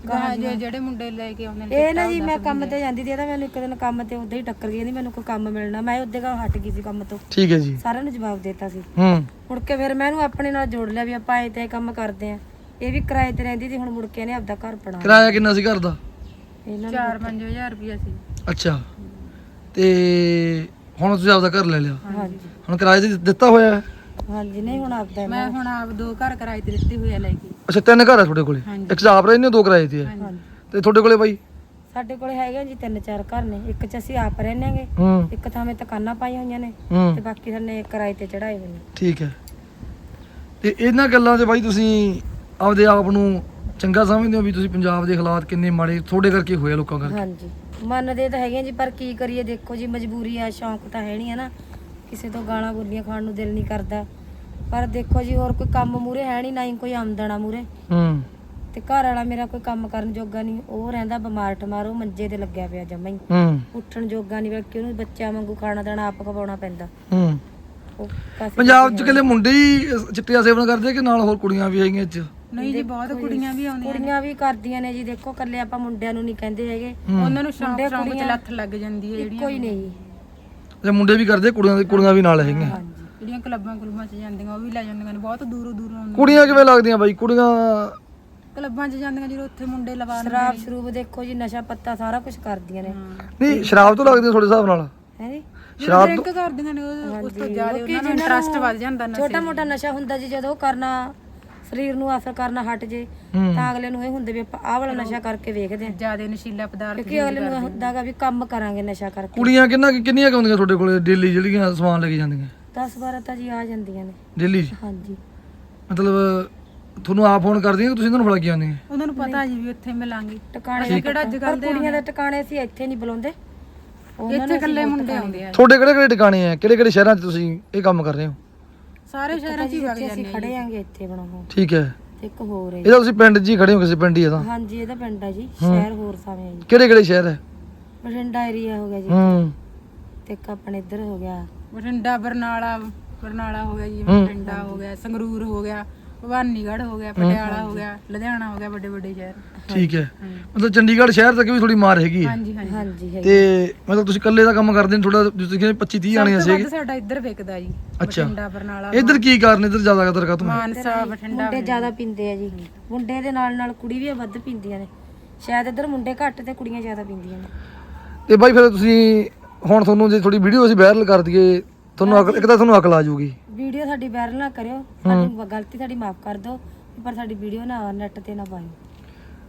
ਗਾਹਾਂ ਜੇ ਜਿਹੜੇ ਮੁੰਡੇ ਲੈ ਕੇ ਆਉਂਦੇ ਨੇ ਇਹ ਨਾ ਜੀ ਮੈਂ ਕੰਮ ਤੇ ਜਾਂਦੀ ਸੀ ਇਹਦਾ ਮੈਨੂੰ ਇੱਕ ਦਿਨ ਕੰਮ ਤੇ ਉਦਾਂ ਹੀ ਟੱਕਰ ਗਈ ਇਹਦੀ ਮੈਨੂੰ ਕੋਈ ਕੰਮ ਮਿਲਣਾ। ਮੈਂ ਉਹਦੇ ਘਰ ਹਟ ਗਈ ਸੀ ਕੰਮ ਤੋਂ। ਠੀਕ ਹੈ ਜੀ। ਸਾਰਿਆਂ ਨੂੰ ਜਵਾਬ ਦਿੱਤਾ ਸੀ। ਹੂੰ। ਮੁੜ ਕੇ ਫਿਰ ਮੈਂ ਇਹਨੂੰ ਆਪਣੇ ਨਾਲ ਜੋੜ ਲਿਆ ਵੀ ਆਪਾਂ ਐ ਤੇ ਕੰਮ ਕਰਦੇ ਆ। ਇਹ ਵੀ ਕਿਰਾਏ ਤੇ ਰਹਿੰਦੀ ਸੀ ਹੁਣ ਮੁੜ ਕੇ ਇਹਨੇ ਆਪਦਾ ਘਰ ਬਣਾ ਲਿਆ। ਕਿਰਾਇਆ ਕਿੰਨਾ ਸੀ ਘਰ ਦਾ? ਇਹਨਾਂ ਨੂੰ 4-5000 ਰੁਪਇਆ ਸੀ। ਅੱਛਾ। ਤੇ ਹੁਣ ਤੁਸੀਂ ਆਪਦਾ ਘਰ ਲੈ ਲਿਆ? ਹਾਂਜੀ। ਹੁਣ ਕਿਰਾਏ ਤੇ ਦਿੱਤਾ ਹੋਇਆ ਹੈ? ਹਾਂਜੀ ਨਹੀਂ ਹੁਣ ਆਪਦਾ ਹੈ। ਮੈਂ ਹੁਣ ਆਪ ਦੋ ਘਰ ਕਿਰਾਏ ਤੇ ਦਿੱਤੇ ਹੋਏ ਆ ਲੈ ਕੇ। ਅੱਛਾ ਤਿੰਨ ਘਰ ਆ ਤੁਹਾਡੇ ਕੋਲੇ? ਹਾਂਜੀ। ਇੱਕ 'ਚ ਆਪ ਰਹਿੰਦੇ ਹੋ ਦੋ ਕਿਰਾਏ ਤੇ ਹੈ ਹਾਂਜੀ। ਤੇ ਤੁਹਾਡੇ ਕੋਲੇ ਬਾਈ? ਸਾਡੇ ਕੋਲੇ ਹੈਗੇ ਜੀ ਤਿੰਨ ਚਾਰ ਘਰ ਨੇ। ਇੱਕ ਚ ਅਸੀਂ ਆਪ ਰਹਿੰਦੇਗੇ ਹੂੰ। ਇੱਕ ਥਾਵੇਂ ਦੁਕਾਨਾਂ ਪਾਈਆਂ ਹੋਈਆਂ ਨੇ ਹੂੰ। ਬਾਕੀ ਸਾਨੇ ਕਿਰਾਏ ਤੇ ਚੜਾਏ ਹੋਏ ਨੇ। ਠੀਕ ਹੈ। ਤੇ ਇਹਨਾਂ ਗੱਲਾਂ 'ਚ ਬਾਈ ਤੁਸੀਂ ਆਪਦੇ ਆਪ ਨੂੰ ਚੰਗਾ ਸਮਝਦੇ ਹੋ ਵੀ ਤੁਸੀਂ ਪੰਜਾਬ ਦੇ ਹਾਲਾਤ ਕਿੰਨੇ ਮਾੜੇ ਤੁਹਾਡੇ ਕਰਕੇ ਹੋਏ ਆ ਲੋਕਾਂ ਕਰਕੇ? ਹਾਂਜੀ। ਮੰਨਦੇ ਤਾਂ ਹੈਗੇ ਆ ਜੀ ਪਰ ਕੀ ਕਰੀਏ ਦੇਖੋ ਜੀ ਮਜਬੂਰੀ ਆ ਸ਼ੌਂਕ ਤਾਂ ਹੈ ਨਹੀਂ ਹੈ ਨਾ। ਕਿਸੇ ਤੋਂ ਗਾਲਾਂ ਗੁੱਲੀਆਂ ਖਾਣ ਨੂੰ ਦਿਲ ਨਹੀਂ ਕਰਦਾ। ਪਰ ਦੇਖੋ ਜੀ ਹੋਰ ਕੋਈ ਕੰਮ ਮੂਰੇ ਹੈ ਨਹੀਂ ਨਾ ਹੀ ਕੋਈ ਆਮਦਨ ਆ ਮੂਰੇ ਹੂੰ। ਤੇ ਘਰ ਵਾਲਾ ਮੇਰਾ ਕੋਈ ਕੰਮ ਕਰਨ ਜੋਗਾ ਨਹੀਂ ਉਹ ਰਹਿੰਦਾ ਬਿਮਾਰ ਠਮਾਰ ਉਹ ਮੰਜੇ ਤੇ ਲੱਗਿਆ ਪਿਆ ਜਮਾਂ ਹੀ। ਹੂੰ। ਉੱਠਣ ਜੋਗਾ ਨਹੀਂ ਬਲਕਿ ਉਹਨੂੰ ਬੱਚਿਆਂ ਵਾਂਗੂ ਖਾਣਾ ਦਾਣਾ ਆਪ ਖਵਾਉਣਾ ਪੈਂਦਾ। ਹੂੰ। ਉਹ ਕਾਸੇ ਪੰਜਾਬ 'ਚ ਇਕੱਲੇ ਮੁੰਡੇ ਹੀ ਚਿੱਟਿਆ ਸੇਵਨ ਕਰਦੇ ਕਿ ਨਾਲ ਹੋਰ ਕੁੜੀਆਂ ਵੀ ਹੈਗੀਆਂ ਇਹ 'ਚ ਨਹੀਂ ਜੀ ਬਹੁਤ ਕੁੜੀਆਂ ਵੀ ਆਉਂਦੀਆਂ ਨੇ। ਕੁੜੀਆਂ ਵੀ ਕਰਦੀਆਂ ਨੇ ਜੀ ਦੇਖੋ ਕੱਲੇ ਆਪਾਂ ਮੁੰਡਿਆਂ ਨੂੰ ਨਹੀਂ ਕਹਿੰਦੇ ਹੈਗੇ। ਹੂੰ। ਉਹਨਾਂ ਨੂੰ ਸ਼ੌਂਕ ਮੁੰਡੇ ਸ਼ੌਂਕ ਚ ਕੁੜੀਆਂ- ਲੱਤ ਲੱਗ ਜਾਂਦੀ ਹੈ ਜਿਹੜੀਆਂ ਕੋਈ ਨਹੀਂ ਜੇ। ਮੁੰਡੇ ਵੀ ਕਰਦੇ ਕੁੜੀਆਂ ਦੇ ਕੁੜੀਆਂ ਵੀ ਨਾਲ ਹੈਗੀਆਂ? ਹਾਂਜੀ ਜਿਹੜੀਆਂ ਕਲੱਬਾਂ ਕਲੂਬਾਂ ਚ ਜਾਂਦੀਆਂ ਉਹ ਵੀ ਲੈ ਜਾਂਦੀਆਂ ਨੇ ਬਹੁਤ ਦੂਰੋਂ ਦੂਰੋਂ ਆਉਂਦੀਆਂ ਕੁੜੀਆਂ ਕਿਵੇਂ ਲੱਗਦੀਆਂ ਬਾਈ? ਕੁੜੀਆਂ ਕਲੱਬਾਂ ਚ ਜਾਂਦੀਆਂ ਜਦੋਂ ਉੱਥੇ ਮੁੰਡੇ ਲਵਾ ਲੈਂਦੇ ਸ਼ਰਾਬ ਸ਼ਰੂਬ ਦੇਖੋ ਜੀ ਨਸ਼ਾ ਪੱਤਾ ਸਾਰਾ ਕੁਝ ਕਰਦੀਆਂ ਨੇ। ਨਹੀਂ ਸ਼ਰਾਬ ਤੋਂ ਲੱਗਦੀਆਂ ਤੁਹਾਡੇ ਹਿਸਾਬ ਨਾਲ? ਹੈ ਜੀ? ਸ਼ਰਾਬ ਡਰਿੰਕ ਕਰਦੀਆਂ ਨੇ ਉਹ- ਉਸ ਤੋਂ ਜ਼ਿਆਦਾ ਉਹਨਾਂ ਨੂੰ ਇੰਟਰਸਟ ਵੱਧ ਜਾਂਦਾ ਨਸ਼ੇ ਛੋਟਾ ਮੋਟਾ ਨਸ਼ਾ ਹੁੰਦਾ ਜੀ ਜਦੋਂ ਉਹ ਕਰਨਾ ਸਰੀਰ ਨੂੰ ਅਸਰ ਕਰਨਾ ਹਟ ਜੇ ਤਾਂ ਅਗਲੇ ਨੂੰ ਇਹ ਹੁੰਦੇ ਵੀ ਆਪਾਂ ਆਹ ਵਾਲਾ ਨਸ਼ਾ ਕਰਕੇ ਵੇਖਦੇ ਹਾਂ। ਜ਼ਿਆਦਾ ਨਸ਼ੀਲਾ ਪਦਾਰਥ ਕਿਉਂਕਿ ਅਗਲੇ ਨੂੰ ਹੁੰਦਾਗਾ ਵੀ ਕੰਮ ਕਰਾਂਗੇ ਨਸ਼ਾ ਕਰਕੇ। ਕੁੜੀਆਂ ਕਿੰਨਾ ਕਿੰਨੀਆਂ ਕੁ ਹੁੰਦੀਆਂ ਤੁਹਾਡੇ ਕੋਲੇ ਡੇਲੀ ਜਿਹੜੀਆਂ ਸਮਾਨ ਲੈ ਕੇ ਜਾਂਦੀਆਂ? 10 12 ਤਾਂ ਜੀ ਆ ਜਾਂਦੀਆਂ ਨੇ। ਡੇਲੀ? ਹਾਂਜੀ। ਮਤਲਬ ਤੁਹਾਨੂੰ ਆਪ ਫੋਨ ਕਰਦੀਆਂ ਕਿ ਤੁਸੀਂ ਇਹਨਾਂ ਨੂੰ ਫੜਾ ਕੇ ਆਉਂਦੀਆਂ? ਉਹਨਾਂ ਨੂੰ ਪਤਾ ਜੀ ਵੀ ਉੱਥੇ ਮਿਲਾਂਗੇ। ਟਿਕਾਣੇ ਕਿਹੜਾ ਅੱਜ ਪਰ ਕੁੜੀਆਂ ਦੇ ਟਿਕਾਣੇ ਅਸੀਂ ਇੱਥੇ ਨਹੀਂ ਬੁਲਾਉਂਦੇ। ਇੱਥੇ ਇਕੱਲੇ ਮੁੰਡੇ ਆਉਂਦੇ ਆ। ਤੁਹਾਡੇ ਕਿਹੜੇ ਕਿਹੜੇ ਟਿਕਾਣੇ ਆ? ਕਿਹੜੇ ਕਿਹੜੇ ਸ਼ਹਿਰਾਂ 'ਚ ਤੁਸੀਂ ਇਹ ਕੰਮ ਕਰ ਰਹੇ ਹੋ? ਸਾਰੇ ਸ਼ਹਿਰਾਂ 'ਚ ਹੀ ਵਗ ਅਸੀਂ ਜਾਂਦੇ ਆ ਖੜੇ ਆਂਗੇ ਇੱਥੇ ਬਣਾਉਂ ਠੀਕ ਹੈ। ਤੇ ਇੱਕ ਹੋਰ ਹੈ। ਇਹਦਾ ਤੁਸੀਂ ਪਿੰਡ 'ਚ ਹੀ ਖੜੇ ਹੋ ਕਿਸੇ ਪਿੰਡ ਹੀ ਆ ਤਾਂ। ਹਾਂਜੀ ਇਹਦਾ ਪਿੰਡ ਹੈ ਜੀ। ਸ਼ਹਿਰ ਹੋਰ ਸਾਵੇਂ ਹੈ ਜੀ। ਕਿਹੜੇ ਕਿਹੜੇ ਸ਼ਹਿਰ ਹੈ? ਬਠਿੰਡਾ ਏਰੀਆ ਹੋ ਗਿਆ ਜੀ। ਹੂੰ। ਤੇ ਇੱਕ ਆਪਣੇ ਇੱਧਰ ਹੋ ਗਿਆ। ਬਠਿੰਡਾ ਬਰਨਾਲਾ ਬਰਨਾਲਾ ਹੋ ਗਿਆ ਜੀ ਬਠਿੰਡਾ ਹੋ ਗਿਆ ਸੰਗਰੂਰ ਹੋ ਗਿਆ। ਭਵਾਨੀਗੜ੍ਹ ਹੋ ਗਿਆ ਪਟਿਆਲਾ ਹੋ ਗਿਆ ਲੁਧਿਆਣਾ ਹੋ ਗਿਆ ਵੱਡੇ ਵੱਡੇ ਸ਼ਹਿਰ। ਠੀਕ ਹੈ। ਮਤਲਬ ਚੰਡੀਗੜ੍ਹ ਸ਼ਹਿਰ ਤੱਕ ਵੀ ਥੋੜੀ ਮਾਰ ਹੈਗੀ ਹੈ। ਹਾਂਜੀ ਹਾਂਜੀ। ਹਾਂਜੀ ਹੈ ਤੇ ਮਤਲਬ ਤੁਸੀਂ ਇਕੱਲੇ ਦਾ ਕੰਮ ਕਰਦੇ ਨੇ ਥੋੜਾ ਤੁਸੀਂ ਕਹਿੰਦੇ 25 30 ਆਣੀਆਂ ਸਭ ਤੋਂ ਸੀ ਵੱਧ ਸਾਡਾ ਇੱਧਰ ਵਿਕਦਾ ਜੀ ਅੱਛਾ। ਬਠਿੰਡਾ ਬਰਨਾਲਾ ਇੱਧਰ ਕੀ ਕਾਰਨ ਇੱਧਰ ਜ਼ਿਆਦਾ ਕਦਰ ਕਾ ਮਾਨਸਾ ਬਠਿੰਡਾ ਮੁੰਡੇ ਜ਼ਿਆਦਾ ਪੀਂਦੇ ਆ ਜੀ। ਮੁੰਡੇ ਦੇ ਨਾਲ ਨਾਲ ਕੁੜੀ ਵੀ ਵੱਧ ਪੀਂਦੀਆਂ ਨੇ। ਸ਼ਾਇਦ ਇੱਧਰ ਮੁੰਡੇ ਘੱਟ ਤੇ ਕੁੜੀਆਂ ਜ਼ਿਆਦਾ ਪੀਂਦੀਆਂ ਨੇ। ਤੇ ਬਾਈ ਫਿਰ ਤੁਸੀਂ ਹੁਣ ਤੁਹਾਨੂੰ ਜੇ ਥੋੜੀ ਵੀਡੀਓ ਅਸੀਂ ਵਾਇਰਲ ਕਰ ਦਈਏ ਤੁਹਾਨੂੰ ਅਕਲ ਇੱਕ ਤਾਂ ਤੁਹਾਨੂੰ ਅਕਲ ਆ ਜਾਊਗੀ। ਵੀਡੀਓ ਸਾਡੀ ਵਾਇਰਲ ਨਾ ਕਰਿਓ ਸਾਡੀ ਗਲਤੀ ਸਾਡੀ ਮਾਫ ਕਰ ਦਿਓ ਪਰ ਸਾਡੀ ਵੀਡੀਓ ਨਾ ਨੈਟ ਤੇ ਨਾ ਪਾਇਓ।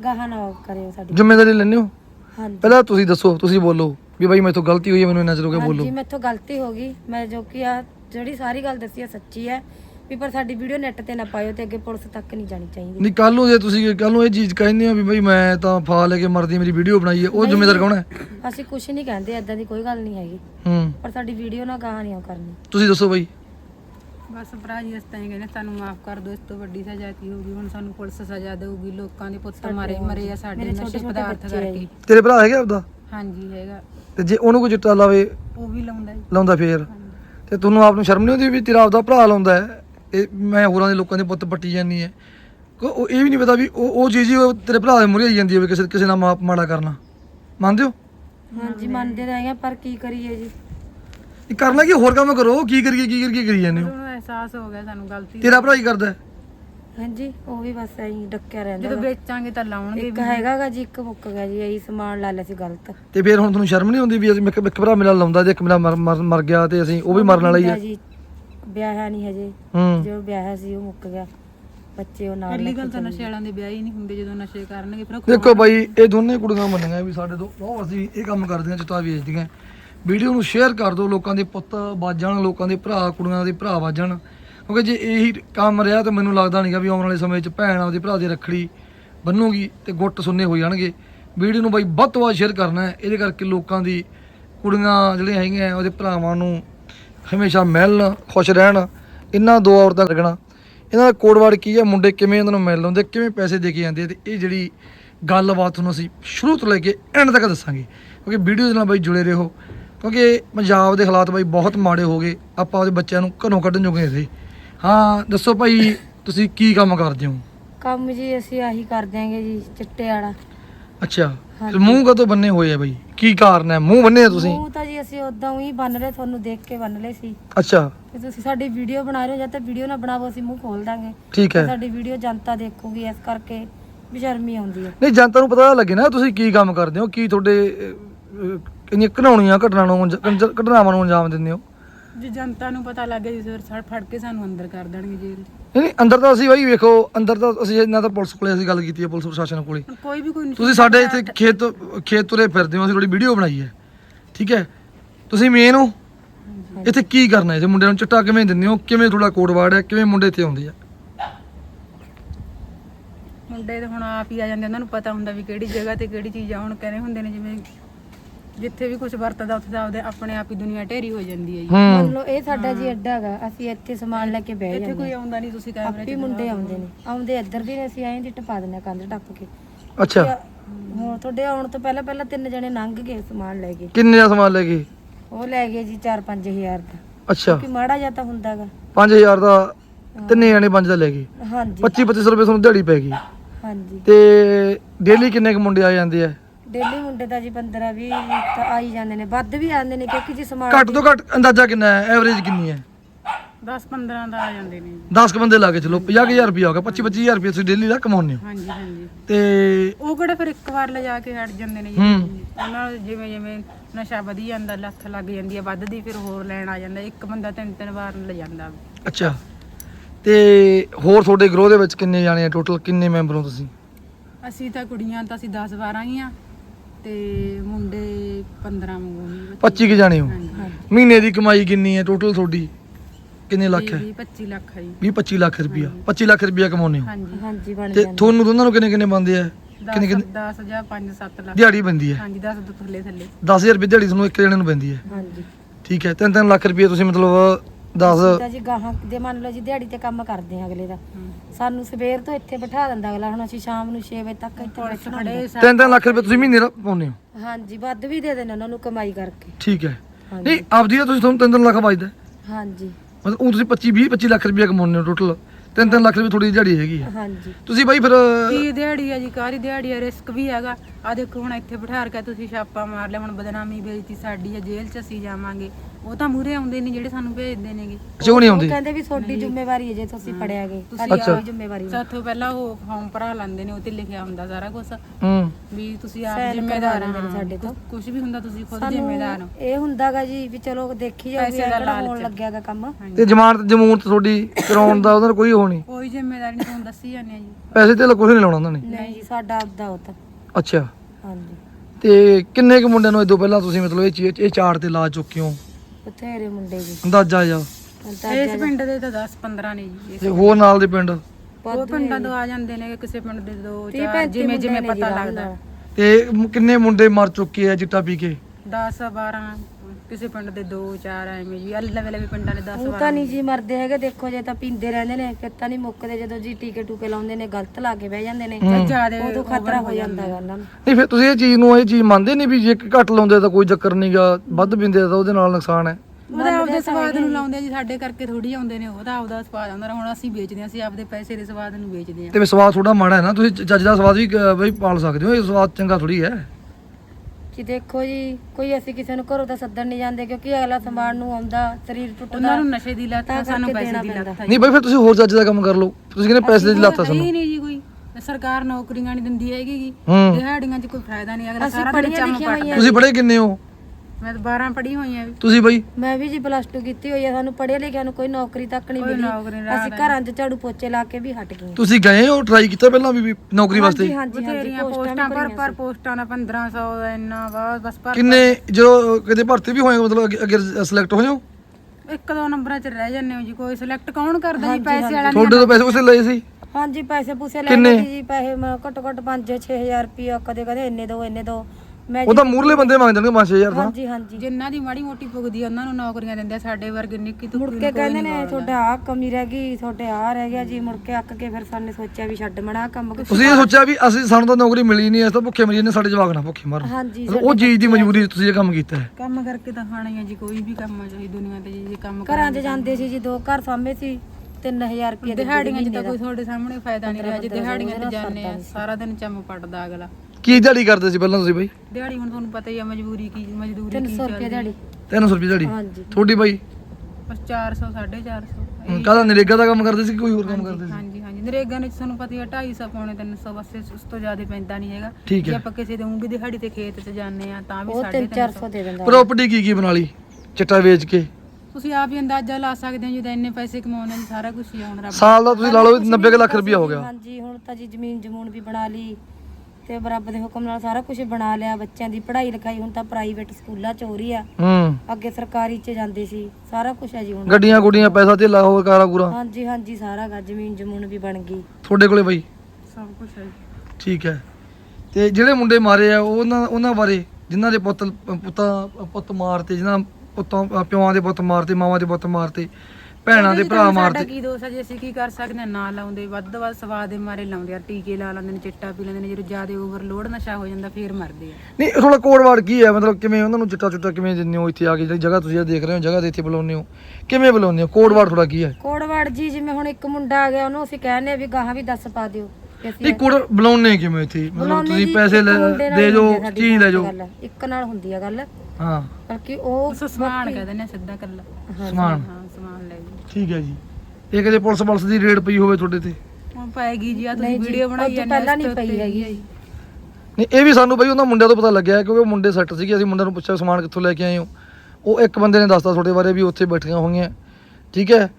ਗਾਹਾਂ ਨਾ ਕਰਿਓ ਸਾਡੀ ਜ਼ਿੰਮੇਵਾਰੀ ਲੈਣੇ ਹੋ? ਹਾਂਜੀ। ਪਹਿਲਾਂ ਤੁਸੀਂ ਦੱਸੋ ਤੁਸੀਂ ਬੋਲੋ ਵੀ ਬਾਈ ਮੈਥੋਂ ਗਲਤੀ ਹੋਈ ਹੈ ਮੈਨੂੰ ਇੰਨਾ ਚਿਰ ਹੋ ਗਿਆ ਬੋਲੋ। ਹਾਂਜੀ ਮੈਥੋਂ ਗਲਤੀ ਹੋ ਗਈ। ਮੈਂ ਜੋ ਕਿ ਆ ਜਿਹੜੀ ਸਾਰੀ ਗੱਲ ਦੱਸੀ ਆ ਸੱਚੀ ਹੈ ਵੀ ਪਰ ਸਾਡੀ ਵੀਡੀਓ ਨੈਟ ਤੇ ਨਾ ਪਾਇਓ ਤੇ ਅੱਗੇ ਪੁਲਿਸ ਤੱਕ ਨਹੀਂ ਜਾਣੀ ਚਾਹੀਦੀ। ਨਹੀਂ ਕੱਲ ਨੂੰ ਜੇ ਤੁਸੀਂ ਕੱਲ ਨੂੰ ਇਹ ਚੀਜ਼ ਕਹਿੰਦੇ ਹੋ ਵੀ ਬਾਈ ਮੈਂ ਤਾਂ ਫਾ ਲੈ ਕੇ ਮਰਦੀ ਮੇਰੀ ਵੀਡੀਓ ਬਣਾਈ ਹੈ ਉਹ ਜ਼ਿੰਮੇਦਾਰ ਕੌਣ ਹੈ? ਅਸੀਂ ਕੁਝ ਨਹੀਂ ਕਹਿੰਦੇ ਐਦਾਂ ਦੀ ਕੋਈ ਗੱਲ ਨਹੀਂ ਹੈਗੀ। ਹੂੰ। ਪਰ ਸਾਡੀ ਵੀਡੀਓ ਨਾ ਗਾਹਾਂ ਨਹੀਂ ਉਹ ਕਰਨੀ। ਤੁਸੀਂ ਦੱਸੋ ਬਾਈ। ਬਸ ਭਰਾ ਜੀ ਇਸ ਤਾਂ ਹੀ ਕਹਿੰਦੇ ਸਾਨੂੰ ਮਾਫ ਕਰ ਦਿਓ ਇਸ ਤੋਂ ਵੱਡੀ ਸਜ਼ਾ ਕੀ ਹੋਊਗੀ? ਹੁਣ ਸਾਨੂੰ ਪੁਲਿਸ ਸਜ਼ਾ ਦੇਊਗੀ ਲੋਕਾਂ ਦੇ ਪੁੱਤ ਮਾਰੇ ਮਰੇ ਆ ਸਾਡੇ ਨਸ਼ੇ ਪਦਾਰਥ ਕਰਕੇ। ਤੇਰੇ ਭਰਾ ਹੈਗਾ ਆਪਦਾ? ਹਾਂਜੀ ਹੈਗਾ। ਤੇ ਜੇ ਉਹਨੂੰ ਕੋਈ ਚਿੱਟਾ ਲਾਵੇ ਉਹ ਵੀ ਲਾਉਂਦਾ ਜੀ। ਲਾਉਂਦਾ ਫੇਰ? ਤੇ ਤੁਹਾਨੂੰ ਆਪ ਨੂੰ ਸ਼ਰਮ ਨਹੀਂ ਆਉਂਦੀ ਵੀ ਤੇਰਾ ਆਪਦਾ ਭਰਾ ਲਾਉਂਦਾ ਹੈ? ਇਹ ਮੈਂ ਹੋਰਾਂ ਦੇ ਲੋਕਾਂ ਦੇ ਪੁੱਤ ਪੱਟੀ ਜਾਂਦੀ ਹੈ। ਕੋ ਉਹ ਇਹ ਵੀ ਨਹੀਂ ਪਤਾ ਵੀ ਉਹ ਉਹ ਚੀਜ਼ ਹੀ ਉਹ ਤੇਰੇ ਭਰਾ ਦੇ ਮੁਰੇ ਆਈ ਜਾਂਦੀ ਹੈ ਕਿਸੇ ਕਿਸੇ ਨਾਲ ਮਾਪ ਮਾੜਾ ਕਰਨਾ। ਮੰਨਦੇ ਹੋ? ਹਾਂਜੀ ਮੰਨਦੇ ਤਾਂ ਹੈਗੇ ਆ, ਪਰ ਕੀ ਕਰੀਏ ਜੀ? ਇਹ ਕਰਨਾ ਕੀ ਹੋਰ ਕੰਮ ਕਰੋ ਕੀ ਕਰੀਏ ਕੀ ਕਰੀਏ ਕਰੀ ਜਾਂਦੇ ਹੋ? ਅਹਿਸਾਸ ਹੋ ਗਿਆ ਸਾਨੂੰ ਗਲਤੀ ਦਾ। ਤੇਰਾ ਭਰਾ ਹੀ ਕਰਦਾ ਹੈ? ਹਾਂਜੀ ਉਹ ਵੀ ਬਸ ਐਂ ਡੱਕਿਆ ਰਹਿੰਦਾ ਜਦੋਂ ਵਾ। ਵੇਚਾਂਗੇ ਤਾਂ ਲਾਉਣਗੇ ਇੱਕ ਹੈਗਾਗਾ ਜੀ ਇੱਕ ਮੁੱਕ ਗਿਆ ਜੀ ਇਹੀ ਸਮਾਨ ਲਾ ਲਿਆ ਸੀ ਗਲਤ। ਤੇ ਫਿਰ ਹੁਣ ਤੁਹਾਨੂੰ ਸ਼ਰਮ ਨਹੀਂ ਆਉਂਦੀ ਵੀ ਅਸੀਂ ਇੱਕ ਇੱਕ ਭਰਾ ਮੇਰਾ ਲਾਉਂਦਾ ਤੇ ਇੱਕ ਮੇਰਾ ਮਰ ਮਰ- ਮਰ ਗਿਆ ਤੇ ਅਸੀਂ ਉਹ ਵੀ ਮਰਨ ਵਾਲਾ ਹੀ ਹੈ ਜੀ ਵਿਆਹਿਆ ਨਹੀਂ ਹਜੇ। ਹੂੰ। ਜੋ ਵਿਆਹਿਆ ਸੀ ਉਹ ਮੁੱਕ ਗਿਆ। ਬੱਚੇ ਉਹ ਨਾਲ ਲੈ ਪਹਿਲੀ ਕੇ ਗੱਲ ਤਾਂ ਨਸ਼ੇ ਵਾਲਿਆਂ ਦੇ ਵਿਆਹ ਹੀ ਨਹੀਂ ਹੁੰਦੇ ਜਦੋਂ ਨਸ਼ੇ ਕਰਨਗੇ ਫਿਰ ਉਹ ਦੇਖੋ ਬਾਈ ਇਹ ਦੋਨੇ ਕੁੜੀਆਂ ਮੰਨੀਆਂ ਵੀ ਸਾਡੇ ਤੋਂ ਬਹੁਤ ਅਸੀਂ ਇਹ ਕੰਮ ਕਰਦੀਆਂ ਚਿੱਟਾ ਵੇਚਦੀਆਂ। ਵੀਡੀਓ ਨੂੰ ਸ਼ੇਅਰ ਕਰ ਦਿਓ, ਲੋਕਾਂ ਦੇ ਪੁੱਤ ਵੱਜ ਜਾਣ ਲੋਕਾਂ ਦੇ ਭਰਾ, ਕੁੜੀਆਂ ਦੇ ਭਰਾ ਵੱਜ। ਕਿਉਂਕਿ ਜੇ ਇਹੀ ਕੰਮ ਰਿਹਾ ਤਾਂ ਮੈਨੂੰ ਲੱਗਦਾ ਨਹੀਂਗਾ ਵੀ ਆਉਣ ਵਾਲੇ ਸਮੇਂ 'ਚ ਭੈਣ ਆਪਦੇ ਭਰਾ ਦੀ ਰੱਖੜੀ ਬੰਨੂਗੀ ਤੇ ਗੁੱਟ ਸੁੰਨੇ ਹੋ ਜਾਣਗੇ। ਵੀਡੀਓ ਨੂੰ ਬਾਈ ਵੱਧ ਤੋਂ ਵੱਧ ਸ਼ੇਅਰ ਕਰਨਾ ਹੈ। ਇਹਦੇ ਕਰਕੇ ਲੋਕਾਂ ਦੀ ਕੁੜੀਆਂ ਜਿਹੜੀਆਂ ਹੈਗੀਆਂ, ਉਹਦੇ ਭਰਾਵਾਂ ਨੂੰ ਹਮੇਸ਼ਾ ਮਿਲਣ, ਖੁਸ਼ ਰਹਿਣ। ਇਹਨਾਂ ਦੋ ਔਰਤਾਂ ਲੱਗਣਾ। ਇਹਨਾਂ ਦਾ ਕੋਡਵਰਡ ਕੀ ਹੈ? ਮੁੰਡੇ ਕਿਵੇਂ ਇਹਨਾਂ ਨੂੰ ਮਿਲ ਲਾਉਂਦੇ, ਕਿਵੇਂ ਪੈਸੇ ਦੇ ਕੇ ਜਾਂਦੇ ਆ? ਤੇ ਇਹ ਜਿਹੜੀ ਗੱਲਬਾਤ ਤੁਹਾਨੂੰ ਅਸੀਂ ਸ਼ੁਰੂ ਤੋਂ ਲੈ ਕੇ ਐਂਡ ਤੱਕ ਦੱਸਾਂਗੇ। ਕਿਉਂਕਿ ਵੀਡੀਓ ਦੇ ਨਾਲ ਬਾਈ ਜੁੜੇ ਰਹੋ। ਕਿਉਂਕਿ ਪੰਜਾਬ ਦੇ ਹਾਲਾਤ ਬਾਈ ਬਹੁਤ ਮਾੜੇ ਹੋ ਗਏ। ਆਪਾਂ ਆਪਦੇ ਬੱਚਿਆਂ ਨੂੰ ਘਰੋਂ ਕੱਢਣ ਜੋਗੇ ਸੀ। ਹਾਂ ਦੱਸੋ ਭਾਈ ਤੁਸੀਂ ਕੀ ਕੰਮ ਕਰਦੇ ਹੋ? ਕੰਮ ਜੀ ਅਸੀਂ ਆਹੀ ਕਰ ਦਿਆਂਗੇ ਜੀ ਚਿੱਟੇ ਵਾਲਾ। ਅੱਛਾ। ਤੇ ਮੂੰਹ ਕਦੋਂ ਬੰਨੇ ਹੋਏ ਆ ਬਾਈ? ਕੀ ਕਾਰਨ ਹੈ? ਮੂੰਹ ਬੰਨੇ ਆ ਤੁਸੀਂ? ਉਹ ਤਾਂ ਜੀ ਅਸੀਂ ਉਦਾਂ ਹੀ ਬੰਨ ਰਹੇ ਤੁਹਾਨੂੰ ਦੇਖ ਕੇ ਬੰਨ ਲਏ ਸੀ। ਅੱਛਾ। ਤੇ ਤੁਸੀਂ ਸਾਡੀ ਵੀਡੀਓ ਬਣਾ ਰਹੇ ਹੋ ਜਦ ਤੱਕ ਵੀਡੀਓ ਨਾ ਬਣਾਵੋ ਅਸੀਂ ਮੂੰਹ ਖੋਲ ਦਾਂਗੇ। ਠੀਕ ਤੇ ਹੈ ਸਾਡੀ ਵੀਡੀਓ ਜਨਤਾ ਦੇਖੂਗੀ ਇਸ ਕਰਕੇ ਬੇਸ਼ਰਮੀ ਆਉਂਦੀ ਹੈ। ਨਹੀਂ ਜਨਤਾ ਨੂੰ ਪਤਾ ਲੱਗੇ ਨਾ ਤੁਸੀਂ ਕੀ ਕੰਮ ਕਰਦੇ ਹੋ ਕੀ ਤੁਹਾਡੇ ਅਹ, ਕਿੰਨੀਆਂ ਘਨਾਉਣੀਆਂ ਘਟਨਾ ਨੂੰ ਅੰਜ- ਕੰਜ- ਘਟਨਾਵਾਂ ਨੂੰ ਅੰਜਾਮ ਦਿੰਦੇ ਹੋ? ਜੇ ਜਨਤਾ ਨੂੰ ਪਤਾ ਲੱਗ ਗਿਆ ਜੀ ਫਿਰ ਸੜ ਫੜ ਕੇ ਸਾਨੂੰ ਅੰਦਰ ਕਰ ਦੇਣਗੇ ਜੇਲ੍ਹ 'ਚ। ਨਹੀਂ ਨਹੀਂ ਅੰਦਰ ਤਾਂ ਅਸੀਂ ਬਾਈ ਵੇਖੋ ਅੰਦਰ ਤਾਂ ਅਸੀਂ ਇਹਨਾਂ ਤਾਂ ਪੁਲਿਸ ਕੋਲੇ ਅਸੀਂ ਗੱਲ ਕੀਤੀ ਹੈ ਪੁਲਿਸ ਪ੍ਰਸ਼ਾਸਨ ਕੋਲੇ। ਹੁਣ ਕੋਈ ਵੀ ਕੋਈ ਤੁਸੀਂ ਸਾਡੇ ਇੱਥੇ ਖੇਤ ਖੇਤ ਤੁਰੇ ਫਿਰਦੇ ਹੋ ਅਸੀਂ ਥੋੜੀ ਵੀਡੀਓ ਬਣਾਈ ਹੈ। ਠੀਕ ਹੈ? ਤੁਸੀਂ ਮੇਨ ਹੋ? ਇੱਥੇ ਕੀ ਕਰਨਾ ਹੈ? ਜੇ ਮੁੰਡਿਆਂ ਨੂੰ ਚਿੱਟਾ ਕਿਵੇਂ ਦਿੰਦੇ ਹੋ? ਕਿਵੇਂ ਤੁਹਾਡਾ ਕੋਡ ਵਾਰਡ ਹੈ? ਕਿਵੇਂ ਮੁੰਡੇ ਇੱਥੇ ਆਉਂਦੇ ਆ? ਮੁੰਡੇ ਤੇ ਹੁਣ ਆਪ ਹੀ ਆ ਜਾਂਦੇ ਉਹਨਾਂ ਨੂੰ ਪਤਾ ਹੁੰਦਾ ਵੀ ਕਿਹੜੀ ਜਗ੍ਹਾ ਤੇ ਕਿਹੜੀ ਚੀਜ਼ ਆ ਹੁਣ ਕਹਿੰਦੇ ਹੁੰਦੇ ਨੇ ਜਿਵੇਂ ਜਿੱਥੇ ਵੀ ਕੁਝ ਵਰਤਦਾ ਉੱਥੇ ਦਾ ਆਪਦੇ ਆਪਣੇ ਆਪ ਹੀ ਦੁਨੀਆ ਢੇਰੀ ਹੋ ਜਾਂਦੀ ਹੈ ਜੀ। ਮੰਨ ਲਓ ਇਹ ਸਾਡਾ ਜੀ ਅੱਡਾ ਹੈਗਾ ਅਸੀਂ ਇੱਥੇ ਸਮਾਨ ਲੈ ਕੇ ਬਹਿ ਇੱਥੇ ਜਾਂਦੇ ਕੋਈ ਆਉਂਦਾ ਨਹੀਂ ਤੁਸੀਂ ਕੈਮਰੇ ਆਪੇ ਮੁੰਡੇ ਆਉਂਦੇ ਨੇ। ਆਉਂਦੇ ਇੱਧਰ ਦੀ ਨੇ ਅਸੀਂ ਐਂ ਦੀ ਟਪਾ ਦਿੰਦੇ ਹਾਂ ਕੰਧ ਟੱਪ ਕੇ। ਅੱਛਾ। ਹੁਣ ਤੁਹਾਡੇ ਆਉਣ ਤੋਂ ਪਹਿਲਾਂ ਪਹਿਲਾਂ ਤਿੰਨ ਜਣੇ ਲੰਘ ਗਏ ਸਮਾਨ ਲੈ ਕੇ। ਕਿੰਨੇ ਦਾ ਸਮਾਨ ਲੈ ਗਏ? ਉਹ ਲੈ ਗਏ ਜੀ 4-5000 ਦਾ। ਅੱਛਾ। ਕਿ ਮਾੜਾ ਜਿਹਾ ਤਾਂ ਹੁੰਦਾਗਾ 5000 ਦਾ ਤਿੰਨੇ ਜਾਣੇ ਪੰਜ ਦਾ ਲੈ ਗਏ। ਹਾਂਜੀ। 25 2500 ਰੁਪਏ ਤੁਹਾਨੂੰ ਦਿਹਾੜੀ ਪੈ ਗਈ। ਹਾਂਜੀ। ਤੇ ਡੇਲੀ ਕਿੰਨੇ ਕੁ ਮੁੰਡੇ ਆ ਜਾਂਦੇ ਆ? ਡੇਲੀ ਮੁੰਡੇ ਤਾਂ ਜੀ 15 20 ਤਾਂ ਆ ਹੀ ਜਾਂਦੇ ਨੇ ਵੱਧ ਵੀ ਆਉਂਦੇ ਨੇ ਕਿਉਂਕਿ ਜੀ ਸਮਾਨ ਘੱਟ ਤੋਂ ਘੱਟ ਅੰਦਾਜ਼ਾ ਕਿੰਨਾ ਹੈ? ਐਵਰੇਜ ਕਿੰਨੀ ਹੈ? 10 15 ਦਾ ਆ ਜਾਂਦੇ ਨੇ। 10 ਕ ਬੰਦੇ ਲਾ ਕੇ ਚਲੋ 50000 ਰੁਪਏ ਹੋ ਗਿਆ 25 25000 ਰੁਪਏ ਤੁਸੀਂ ਡੇਲੀ ਦਾ ਕਮਾਉਂਦੇ ਹੋ। ਹਾਂਜੀ ਹਾਂਜੀ। ਤੇ ਉਹ ਕਿਹੜਾ ਫਿਰ ਇੱਕ ਵਾਰ ਲਿਜਾ ਕੇ ਹਟ ਜਾਂਦੇ ਨੇ ਜੀ। ਹੂੰ। ਉਹਨਾਂ ਨੂੰ ਜਿਵੇਂ ਜਿਵੇਂ ਨਸ਼ਾ ਵਧੀ ਜਾਂਦਾ ਲੱਥ ਲੱਗ ਜਾਂਦੀ ਹੈ ਵੱਧਦੀ ਫਿਰ ਹੋਰ ਲੈਣ ਆ ਜਾਂਦਾ ਇੱਕ ਬੰਦਾ ਤਿੰਨ ਤਿੰਨ ਵਾਰ ਲੈ ਜਾਂਦਾ ਅੱਛਾ। ਤੇ ਹੋਰ ਤੁਹਾਡੇ ਗਰੋਹ ਦੇ ਵਿੱਚ ਕਿੰਨੇ ਜਾਣੇ ਆ? ਟੋਟਲ ਕਿੰਨੇ ਮੈਂਬਰ ਹੋ ਤੁਸੀਂ? ਅਸੀਂ ਤਾਂ ਕੁੜੀਆਂ ਤਾਂ ਅਸੀਂ 10 12 ਹੀ ਆ। ਤੇ ਮੁੰਡੇ 15 ਮੰਗੋਗੇ 25 ਕੁ ਜਾਣੇ ਹੋ? ਹਾਂਜੀ ਮਹੀਨੇ ਦੀ ਕਮਾਈ ਕਿੰਨੀ ਹੈ? ਟੋਟਲ ਤੁਹਾਡੀ ਕਿੰਨੇ ਲੱਖ ਹੈ? 20 25 ਲੱਖ ਆ ਜੀ। 20 25 ਲੱਖ ਰੁਪਿਆ 25 ਲੱਖ ਰੁਪਿਆ ਕਮਾਉਂਦੇ ਹੋ? ਹਾਂਜੀ। ਹਾਂਜੀ ਬਣ ਤੇ ਜਾਂਦੇ। ਤੁਹਾਨੂੰ ਦੋਨਾਂ ਨੂੰ ਕਿੰਨੇ ਕਿੰਨੇ ਬੰਦੇ ਆ? 10 ਕਿੰਨੇ ਕਿੰਨੇ? 10 ਜਾਂ 5 7 ਲੱਖ। ਦਿਹਾੜੀ ਬੰਦੀ ਹੈ। ਹਾਂਜੀ 10 ਤੋਂ ਥੱਲੇ ਥੱਲੇ। 10000 ਰੁਪਏ ਦਿਹਾੜੀ ਤੁਹਾਨੂੰ ਇੱਕ ਜਣੇ ਨੂੰ ਪੈਂਦੀ ਹੈ। ਹਾਂਜੀ। ਠੀਕ ਹੈ। 3-3 ਲੱਖ ਰੁਪਏ ਤੁਸੀਂ ਮਤਲਬ 10 ਤਾਂ ਜੀ ਗਾਹਾਂ ਦੇ ਮੰਨ ਲਓ ਜੀ ਦਿਹਾੜੀ ਤੇ ਕੰਮ ਕਰਦੇ ਆ ਅਗਲੇ ਦਾ। ਸਾਨੂੰ ਸਵੇਰ ਤੋਂ ਇੱਥੇ ਬਿਠਾ ਦਿੰਦਾ ਅਗਲਾ ਹੁਣ ਅਸੀਂ ਸ਼ਾਮ ਨੂੰ 6 ਵਜੇ ਤੱਕ ਇੱਥੇ ਬੈਠਣਾ ਖੜੇ ਹੁੰਦਾ। 3-3 ਲੱਖ ਰੁਪਏ ਤੁਸੀਂ ਮਹੀਨੇ ਦਾ ਪਾਉਂਦੇ ਹੋ? ਹਾਂਜੀ ਵੱਧ ਵੀ ਦੇ ਦੇਣੇ ਉਹਨਾਂ ਨੂੰ ਕਮਾਈ ਕਰਕੇ। ਠੀਕ ਹੈ। ਹਾਂਜੀ। ਨਹੀਂ ਆਪਦੀ ਤਾਂ ਤੁਸੀਂ ਤੁਹਾਨੂੰ 3-3 ਲੱਖ ਵੱਜਦਾ। ਹਾਂਜੀ। ਮਤਲਬ ਉਹ ਤੁਸੀਂ 25 20 25 ਲੱਖ ਰੁਪਏ ਕਮਾਉਂਦੇ ਹੋ ਟੋਟਲ 3-3 ਲੱਖ ਰੁਪਏ ਤੁਹਾਡੀ ਦਿਹਾੜੀ ਹੈਗੀ ਹੈ ਹਾਂਜੀ। ਤੁਸੀਂ ਬਾਈ ਫਿਰ ਕੀ ਦਿਹਾੜੀ ਆ ਜੀ ਕਾਰੀ ਦਿਹਾੜੀ ਆ ਰਿਸਕ ਵੀ ਹੈਗਾ। ਆ ਦੇਖੋ ਹੁਣ ਇੱਥੇ ਬਿਠਾ ਕੇ ਤੁਸੀਂ ਛਾਪਾ ਮਾਰ ਲਿਆ ਹੁਣ ਬਦਨਾਮੀ ਬੇਇੱਜ਼ਤੀ ਸਾਡੀ ਆ ਜੇਲ੍ਹ 'ਚ ਅਸੀਂ ਜਾਵਾਂਗੇ। ਉਹ ਤਾਂ ਮੂਰੇ ਆਉਂਦੇ ਨਹੀਂ ਜਿਹੜੇ ਸਾਨੂੰ ਭੇਜਦੇ ਨੇਗੇ। ਕਿਉਂ ਨਹੀਂ ਉਹ ਆਉਂਦੇ? ਕਹਿੰਦੇ ਵੀ ਤੁਹਾਡੀ ਜ਼ਿੰਮੇਵਾਰੀ ਹੈ ਜੇ ਤੁਸੀਂ ਪੜਿਆ ਗਏ ਤੁਸੀਂ ਸਾਡੀ ਅੱਛਾ। ਜ਼ਿੰਮੇਵਾਰੀ ਹੈ। ਸਾਥੋਂ ਪਹਿਲਾਂ ਉਹ ਫਾਰਮ ਭਰਾ ਲੈਂਦੇ ਨੇ ਉਹ ਤੇ ਲਿਖਿਆ ਹੁੰਦਾ ਸਾਰਾ ਕੁਝ ਹੂੰ ਵੀ ਤੁਸੀਂ ਆਪ Sign ਜ਼ਿੰਮੇਦਾਰ ਕਰਵਾ ਲੈਂਦੇ ਨੇ ਸਾਡੇ ਤੋਂ। ਕੁਝ ਵੀ ਹੁੰਦਾ ਤੁਸੀਂ ਖੁਦ ਜ਼ਿੰਮੇਦਾਰ ਹੋ। ਇਹ ਹੁੰਦਾਗਾ ਜੀ ਵੀ ਚਲੋ ਦੇਖੀ ਜਾਓ ਵੀ ਪੈਸੇ ਦਾ ਹੋਣ ਲਾਲਚ। ਲੱਗਿਆਗਾ ਕੰਮ। ਤੇ ਜ਼ਮਾਨਤ ਜ਼ਮੂਨਤ ਤੁਹਾਡੀ ਕਰਾਉਣ ਦਾ ਉਹਨਾਂ ਦਾ ਕੋਈ ਉਹ ਨਹੀਂ ਕੋਈ ਜ਼ਿੰਮੇਦਾਰੀ ਨਹੀਂ ਤੁਹਾਨੂੰ ਦੱਸੀ ਜਾਂਦੇ ਆ ਜੀ। ਪੈਸੇ ਤੇ ਕੁਝ ਨਹੀਂ ਲਾਉਣਾ ਉਹਨਾਂ ਨੇ? ਨਹੀਂ ਜੀ ਸਾਡਾ ਆਪਦਾ ਉਹ ਤਾਂ। ਅੱਛਾ। ਹਾਂਜੀ। ਤੇ ਕਿੰਨੇ ਕੁ ਮੁੰਡਿਆਂ ਨੂੰ ਇਦੋਂ ਪਹਿਲਾਂ ਤੁਸੀਂ ਮਤਲਬ ਇਹ ਚੀਜ਼ ਇਹ ਚਾਰ ਤੇ ਲਾ ਚੁੱਕੇ ਹੋ? ਬਥੇਰੇ ਮੁੰਡੇ ਜੀ। ਅੰਦਾਜ਼ਾ ਜਾ ਇਸ ਪਿੰਡ ਦੇ ਤਾਂ 10 15 ਨੇ ਜੀ ਤੇ ਹੋਰ ਨਾਲ ਦੇ ਪਿੰਡ? ਉਹ ਪਿੰਡਾਂ ਤੋਂ ਆ ਜਾਂਦੇ ਨੇ ਕਿਸੇ ਪਿੰਡ ਦੇ ਦੋ ਤੀਹ ਚਾਰ ਪੈਂਤੀ ਜਿਵੇਂ ਜਿਵੇਂ ਮੁੰਡੇ ਨੇ ਜੀ ਪਤਾ ਨਾਲ ਲੱਗਦਾ। ਨਾਲ। ਤੇ ਕਿੰਨੇ ਮੁੰਡੇ ਮਰ ਚੁੱਕੇ ਆ ਚਿੱਟਾ ਪੀ ਕੇ? 10 12 ਕਿਸੇ ਪਿੰਡ ਦੇ 2 4 ਐਵੇਂ ਜੀ ਅੱਲੇ ਵੇਲੇ ਵੀ ਪਿੰਡਾਂ ਦੇ 10 ਉਹ ਤਾਂ ਨਹੀਂ ਜੀ। ਮਰਦੇ ਹੈਗੇ ਦੇਖੋ ਜੇ ਤਾਂ ਪੀਂਦੇ ਰਹਿੰਦੇ ਨੇ ਫਿਰ ਤਾਂ ਨਹੀਂ ਮੁੱਕਦੇ ਜਦੋਂ ਜੀ ਟੀਕੇ ਟੂਕੇ ਲਾਉਂਦੇ ਨੇ ਗਲਤ ਲਾ ਕੇ ਬਹਿ ਜਾਂਦੇ ਨੇ ਜਿਆਦੇ ਉਦੋਂ ਖਤਰਾ ਹੋ ਜਾਂਦਾ ਹੈਗਾ ਉਹਨਾਂ ਨੂੰ ਨਹੀਂ ਫਿਰ ਤੁਸੀਂ ਇਹ ਚੀਜ਼ ਨੂੰ ਇਹ ਚੀਜ਼ ਮੰਨਦੇ ਨਹੀਂ ਵੀ ਜੇ ਘੱਟ ਲਾਉਂਦੇ ਤਾਂ ਕੋਈ ਚੱਕਰ ਨਹੀਂਗਾ ਵੱਧ ਪੀਂਦੇ ਤਾਂ ਉਹਦੇ ਨਾਲ ਨੁਕਸਾਨ ਹੈ। ਉਹਦਾ ਆਪਦੇ ਸਵਾਦ ਨੂੰ ਲਾਉਂਦੇ ਆ ਜੀ ਸਾਡੇ ਕਰਕੇ ਥੋੜੀ ਆਉਂਦੇ ਨੇ ਉਹਦਾ ਆਪਦਾ ਸਵਾਦ ਆਉਂਦਾ ਹੁਣ ਅਸੀਂ ਵੇਚਦੇ ਆ ਅਸੀਂ ਆਪਦੇ ਪੈਸੇ ਦੇ ਸਵਾਦ ਨੂੰ ਵੇਚਦੇ ਆ ਤੇ ਵੀ ਸਵਾਦ ਥੋੜਾ ਮਾੜਾ ਹੈ ਨਾ ਤੁਸੀਂ ਚੱਜ ਦਾ ਸਵਾਦ ਵੀ ਬਈ ਪਾਲ ਸਕਦੇ ਹੋ ਇਹ ਸਵਾਦ ਚੰਗਾ ਥੋੜੀ ਹੈ। ਕਿ ਦੇਖੋ ਜੀ ਕੋਈ ਅਸੀਂ ਕਿਸੇ ਨੂੰ ਘਰੋਂ ਤਾਂ ਸੱਦਣ ਨਹੀਂ ਜਾਂਦੇ ਕਿਉਂਕਿ ਅਗਲਾ ਸਮਾਨ ਨੂੰ ਆਉਂਦਾ ਸਰੀਰ ਟੁੱਟਦਾ ਉਹਨਾਂ ਨੂੰ ਨਸ਼ੇ ਦੀ ਲੱਤ ਆ, ਸਾਨੂੰ ਕਰਕੇ ਪੈਸੇ ਦੀ ਦੇਣਾ ਲੱਤ ਆ ਨਹੀਂ ਬਈ ਫਿਰ ਤੁਸੀਂ ਹੋਰ ਚੱਜ ਦਾ ਕੰਮ ਕਰ ਲਓ। ਤੁਸੀਂ ਕਹਿੰਦੇ ਪੈਸੇ ਦੀ ਲੱਤ ਆ ਸਾਨੂੰ। ਹੀ ਨਹੀਂ ਜੀ ਕੋਈ। ਸਰਕਾਰ ਨੌਕਰੀਆਂ ਨਹੀਂ ਦਿੰਦੀ ਹੈਗੀ ਗੀ। ਹੂੰ। ਦਿਹਾੜੀਆਂ 'ਚ ਕੋਈ ਫਾਇਦਾ ਨਹੀਂ ਅਗਲਾ ਅਸੀਂ ਸਾਰਾ ਦਿਨ ਪੜ੍ਹੀਆਂ ਚੰਮ ਲਿਖੀਆਂ ਪੜਦਾ ਤੁਸੀਂ ਪੜ੍ਹੇ ਕਿੰਨੇ ਹੋ? ਮੈਂ ਤਾਂ 12 ਪੜ੍ਹੀ ਹੋਈ ਆ ਵੀ। ਤੁਸੀਂ ਬਈ? ਮੈਂ ਵੀ ਜੀ ਪਲੱਸ 2 ਕੀਤੀ ਹੋਈ ਹੈ ਸਾਨੂੰ ਪੜ੍ਹੇ ਲਿਖਿਆ ਨੂੰ ਕੋਈ ਨੌਕਰੀ ਤੱਕ ਨਹੀਂ ਕੋਈ ਮਿਲੀ। ਨੌਕਰੀ ਨਹੀਂ, ਅਸੀਂ ਘਰਾਂ 'ਚ ਝਾੜੂ ਪੋਚੇ ਲਾ ਕੇ ਵੀ ਹਟ ਗਏ। ਤੁਸੀਂ ਗਏ ਹੋ ਟਰਾਈ ਕੀਤਾ ਪਹਿਲਾਂ ਵੀ ਵੀ ਨੌਕਰੀ ਵਾਸਤੇ? ਹਾਂਜੀ ਹਾਂਜੀ ਬਥੇਰੀਆਂ ਪੋਸਟਾਂ ਪਰ ਪਰ ਪੋਸਟਾਂ ਦਾ 1500 ਦਾ ਇੰਨਾ ਵਾ ਬਸ ਪਰ ਕਿੰਨੇ ਜਦੋਂ ਕਿਤੇ ਭਰਤੀ ਵੀ ਹੋਏ ਮਤਲਬ ਅੱਗੇ- ਅੱਗੇ ਸਿਲੈਕਟ ਹੋਏ ਹੋ? ਇੱਕ ਦੋ ਨੰਬਰਾਂ 'ਚ ਰਹਿ ਜਾਂਦੇ ਹੋ ਜੀ ਕੋਈ ਸਿਲੈਕਟ ਕੌਣ ਕਰਦਾ ਜੀ? ਪੈਸੇ ਵਾਲਾ ਤੁਹਾਡੇ ਤੋਂ ਪੈਸੇ ਉਸੇ ਲਏ ਸੀ? ਹਾਂਜੀ ਪੈਸੇ ਪੂਸੇ ਲੈ ਕਿੰਨੇ? ਕੇ ਜੀ ਪੈਸੇ ਮੈਂ ਘੱਟੋ ਘੱਟ 5-6000 ਰੁਪਇਆ ਕਦੇ ਕਦੇ ਇੰਨੇ ਦੋ ਇੰਨੇ ਦੋ। ਮੈਂ ਉਹ ਤਾਂ ਮੂਰਲੇ ਬੰਦੇ ਮੰਗ ਜਾਣਗੇ 5000 ਦਾ ਹਾਂਜੀ ਹਾਂਜੀ। ਜਿਨ੍ਹਾਂ ਦੀ ਮਾੜੀ ਮੋਟੀ ਪੁੱਗਦੀ ਆ ਉਹਨਾਂ ਨੂੰ ਨੌਕਰੀਆਂ ਦਿੰਦੇ ਆ ਸਾਡੇ ਵਰਗੇ ਨਿੱਕੀ ਮੁੜ ਤੁੱਕੀ ਕੇ ਕਹਿੰਦੇ ਨੇ ਤੁਹਾਡਾ ਆ ਕਮੀ ਰਹਿ ਗਈ ਤੁਹਾਡੇ ਆ ਰਹਿ ਗਿਆ ਜੀ ਮੁੜ ਕੇ ਅੱਕ ਕੇ ਫਿਰ ਸਾਨੇ ਸੋਚਿਆ ਵੀ ਛੱਡ ਮਣਾ ਕੰਮ ਕੁਛ। ਤੁਸੀਂ ਇਹ ਸੋਚਿਆ ਵੀ ਅਸੀਂ ਸਾਨੂੰ ਤਾਂ ਨੌਕਰੀ ਮਿਲੀ ਨਹੀਂ ਅਸੀਂ ਤਾਂ ਭੁੱਖੇ ਮਰੀ ਨੇ ਸਾਡੇ ਜਵਾਕ ਨਾ ਭੁੱਖੇ ਮਰਨ। ਹਾਂਜੀ ਮਤਲਬ ਉਹ ਚੀਜ਼ ਦੀ ਮਜਬੂਰੀ 'ਚ ਤੁਸੀਂ ਇਹ ਕੰਮ ਕੀਤਾ ਹੈ। ਕੰਮ ਕਰਕੇ ਤਾਂ ਖਾਣਾ ਹੀ ਆ ਜੀ ਕੋਈ ਵੀ ਕੰਮ ਆ ਚਾਹੀ ਦੁਨੀਆ ਤੇ ਜੀ ਜੇ ਕੰਮ ਘਰਾਂ 'ਚ ਜਾਂਦੇ ਸੀ ਜੀ ਦੋ ਘਰ ਸਾਹਮਣੇ ਸੀ 3000 ਰੁਪਏ ਦੇ ਦਿਹਾੜੀਆਂ 'ਚ ਤਾਂ ਕੋਈ ਤੁਹਾਡੇ ਸਾਹਮਣੇ ਫਾਇਦਾ ਨਹੀਂ ਰਿਹਾ ਜੀ ਦਿਹਾੜੀਆਂ ਤੇ ਜਾਂਦੇ ਆ ਸਾਰਾ ਦਿਨ ਚੰਮ ਪੜਦਾ ਅਗਲਾ। ਕੀ ਦਿਹਾੜੀ ਕਰਦੇ ਸੀ ਪਹਿਲਾਂ ਤੁਸੀਂ ਬਈ? ਦਿਹਾੜੀ ਹੁਣ ਤੁਹਾਨੂੰ ਪਤਾ ਹੀ ਆ ਮਜਬੂਰੀ ਕੀ ਮਜ਼ਦੂਰੀ ਕੀ 300 ਰੁਪਏ ਦਿਹਾੜੀ। 300 ਰੁਪਏ ਦਿਹਾੜੀ? ਹਾਂਜੀ। ਤੁਹਾਡੀ ਬਾਈ? ਬਸ 400 450 ਕਾਹਦਾ ਨਰੇਗਾ ਦਾ ਕੰਮ ਕਰਦੇ ਸੀ ਕਿ ਕੋਈ ਹੋਰ ਕੰਮ ਕਰਦੇ ਸੀ? ਹਾਂਜੀ ਹਾਂਜੀ। ਨਰੇਗਾ ਨੇ ਤੁਹਾਨੂੰ ਪਤਾ ਹੀ ਆ 250 ਪੌਣੇ 300 ਬਸ ਇਸ ਉਸ ਤੋਂ ਜ਼ਿਆਦਾ ਪੈਂਦਾ ਨਹੀਂ ਹੈਗਾ। ਠੀਕ ਜੇ ਹੈ ਆਪਾਂ ਕਿਸੇ ਦੇ ਉਂਗੀ ਦਿਹਾੜੀ ਤੇ ਖੇਤ 'ਚ ਜਾਂਦੇ ਆ ਤਾਂ ਵੀ ਉਹ ਸਾਢੇ 3-400 ਦੇ ਦਿੰਦਾ। ਪ੍ਰਾਪਰਟੀ ਕੀ ਕੀ ਬਣਾ ਲਈ? ਚਿੱਟਾ ਵੇਚ ਕੇ? ਤੁਸੀਂ ਆਪ ਹੀ ਅੰਦਾਜ਼ਾ ਲਾ ਸਕਦੇ ਹੋ ਜਦੋਂ ਇੰਨੇ ਪੈਸੇ ਕਮਾਉਣੇ ਨੇ ਸਾਰਾ ਕੁਝ ਹੀ ਆਉਣ ਰੱਬ ਸਾਲ ਦਾ ਤੁਸੀਂ ਲਾ ਲਓ 90 ਕੁ ਲੱਖ ਰੁਪਇਆ ਹੋ ਗਿਆ। ਹਾਂਜੀ ਹੁਣ ਤਾਂ ਜੀ ਜ਼ਮੀਨ ਜਮੂਨ ਵੀ ਬਣਾ ਲਈ। ਤੇ ਰੱਬ ਦੇ ਹੁਕਮ ਨਾਲ ਸਾਰਾ ਕੁਝ ਬਣਾ ਲਿਆ ਬੱਚਿਆਂ ਦੀ ਪੜ੍ਹਾਈ ਲਿਖਾਈ ਹੁਣ ਤਾਂ ਪ੍ਰਾਈਵੇਟ ਸਕੂਲਾਂ 'ਚ ਹੋ ਰਹੀ ਆ। ਹੂੰ। ਅੱਗੇ ਸਰਕਾਰੀ 'ਚ ਜਾਂਦੇ ਸੀ ਸਾਰਾ ਕੁਝ ਹੈ ਜੀ ਹੁਣ। ਗੱਡੀਆਂ ਗੁੱਡੀਆਂ ਪੈਸਾ ਤੇ ਲਾ ਹੋਵੇ ਕਾਰਾ ਕੂਰਾ ਹਾਂਜੀ ਹਾਂਜੀ ਸਾਰਾ ਗਾ ਜ਼ਮੀਨ ਜਮੂਨ ਵੀ ਬਣ ਗਈ। ਤੁਹਾਡੇ ਕੋਲੇ ਬਾਈ? ਸਭ ਕੁਝ ਹੈ ਠੀਕ ਹੈ। ਤੇ ਜਿਹੜੇ ਮੁੰਡੇ ਮਾਰੇ ਆ ਉਹ ਉਹਨਾਂ ਉਹਨਾਂ ਬਾਰੇ ਜਿਨ੍ਹਾਂ ਦੇ ਪੁੱਤ ਪੁੱਤਾਂ ਪੁੱਤ ਮਾਰਤੇ ਜਿਨ੍ਹਾਂ ਪੁੱਤਾਂ ਪਿਓਾਂ ਦੇ ਪੁੱਤ ਮਾਰਤੇ ਮਾਵਾਂ ਦੇ ਪੁੱਤ ਮਾਰਤੇ ਭੈਣਾਂ ਦੇ ਭਰਾ ਤਾਂ ਸਾਡਾ ਕੀ ਦੋਸ਼ ਹੈ ਜੀ? ਅਸੀਂ ਕੀ ਕਰ ਸਕਦੇ ਹਾਂ? ਨਾ ਲਾਉਂਦੇ ਵੱਧ ਤੋਂ ਵੱਧ ਸਵਾਦ ਦੇ ਮਾਰੇ ਲਾਉਂਦੇ ਆ। ਟੀਕੇ ਲਾ ਲੈਂਦੇ ਨੇ ਚਿੱਟਾ ਪੀ ਲੈਂਦੇ ਨੇ ਜਦੋਂ ਜ਼ਿਆਦਾ ਓਵਰਲੋਡ ਨਸ਼ਾ ਹੋ ਜਾਂਦਾ ਫੇਰ ਮਰਦੇ ਆ। ਨਹੀਂ ਥੋੜਾ ਕੋਡ ਵਰਡ ਕੀ ਹੈ? ਮਤਲਬ ਕਿਵੇਂ ਉਹਨਾਂ ਨੂੰ ਚਿੱਟਾ ਚੁੱਟਾ ਕਿਵੇਂ ਦਿੰਦੇ ਹੋ? ਇੱਥੇ ਆ ਕੇ ਜਿਹੜੀ ਜਗ੍ਹਾ ਤੁਸੀਂ ਇਹ ਦੇਖ ਰਹੇ ਹੋ ਜਗ੍ਹਾ ਦੇ ਇੱਥੇ ਬੁਲਾਉਂਦੇ ਹੋ। ਕਿਵੇਂ ਬੁਲਾਉਂਦੇ ਹੋ? ਕੋਡ ਵਰਡ ਥੋੜਾ ਕੀ ਹੈ? ਕੋੜਵਾੜ ਜੀ ਜਿਵੇਂ ਹੁਣ ਇੱਕ ਮੁੰਡਾ ਆ ਗਿਆ ਉਹਨੂੰ ਅਸੀਂ ਕਹਿੰਦੇ ਆ ਵੀ ਗਾਹਾਂ ਵੀ ਦੱਸ ਪਾ ਦਿਓ। ਕਿ ਅਸੀਂ ਨਹੀਂ ਕੋਡ ਬੁਲਾਉਂਦੇ ਕਿਵੇਂ ਇੱਥੇ? ਮਤਲਬ ਤੁਸੀਂ ਜੀ, ਪੈਸੇ ਲੈ- ਦੇ ਜੋ ਆ ਚੀਜ਼ ਲੈ ਗੱਲ। ਇੱਕ ਨਾਲ ਹੁੰਦੀ ਆ ਗੱਲ। ਹਾਂ। ਬਲਕਿ ਉਹ ਉਸ ਸਮਾਨ ਕਹਿੰਦੇ ਨੇ ਸਿੱਧਾ ਕੱਲਾ ਸਮਾਨ? ਹਾਂ ਸਮਾਨ ਲੈ ਜੀ। ਠੀਕ ਹੈ ਜੀ। ਇਹ ਕਦੇ ਪੁਲਿਸ ਪੁਲਿਸ ਦੀ ਰੇਡ ਪਈ ਹੋਵੇ ਤੁਹਾਡੇ ਤੇ? ਹੁਣ ਪਾਏਗੀ ਜੀ ਆ ਤੁਸੀਂ ਜੀ, ਵੀਡੀਓ ਬਣਾਈ ਜਾਂਦੇ ਪਹਿਲਾਂ ਨਹੀਂ ਪਈ ਹੈਗੀ। ਨਹੀਂ ਇਹ ਵੀ ਸਾਨੂੰ ਬਈ ਉਹਨਾਂ ਮੁੰਡਿਆਂ ਤੋਂ ਪਤਾ ਲੱਗਿਆ ਕਿਉਂਕਿ ਉਹ ਮੁੰਡੇ ਸੈੱਟ ਸੀਗੇ ਅਸੀਂ ਮੁੰਡਿਆਂ ਨੂੰ ਪੁੱਛਿਆ ਸਮਾਨ ਕਿੱਥੋਂ ਲੈ ਕੇ ਆਏ ਹੋ? ਉਹ ਇੱਕ ਬੰਦੇ ਨੇ ਦੱਸਤਾ ਤੁਹਾਡੇ ਬਾਰੇ ਵੀ ਉੱਥੇ ਬੈਠੀਆਂ ਹੋਈਆਂ। ਠੀਕ ਹੈ?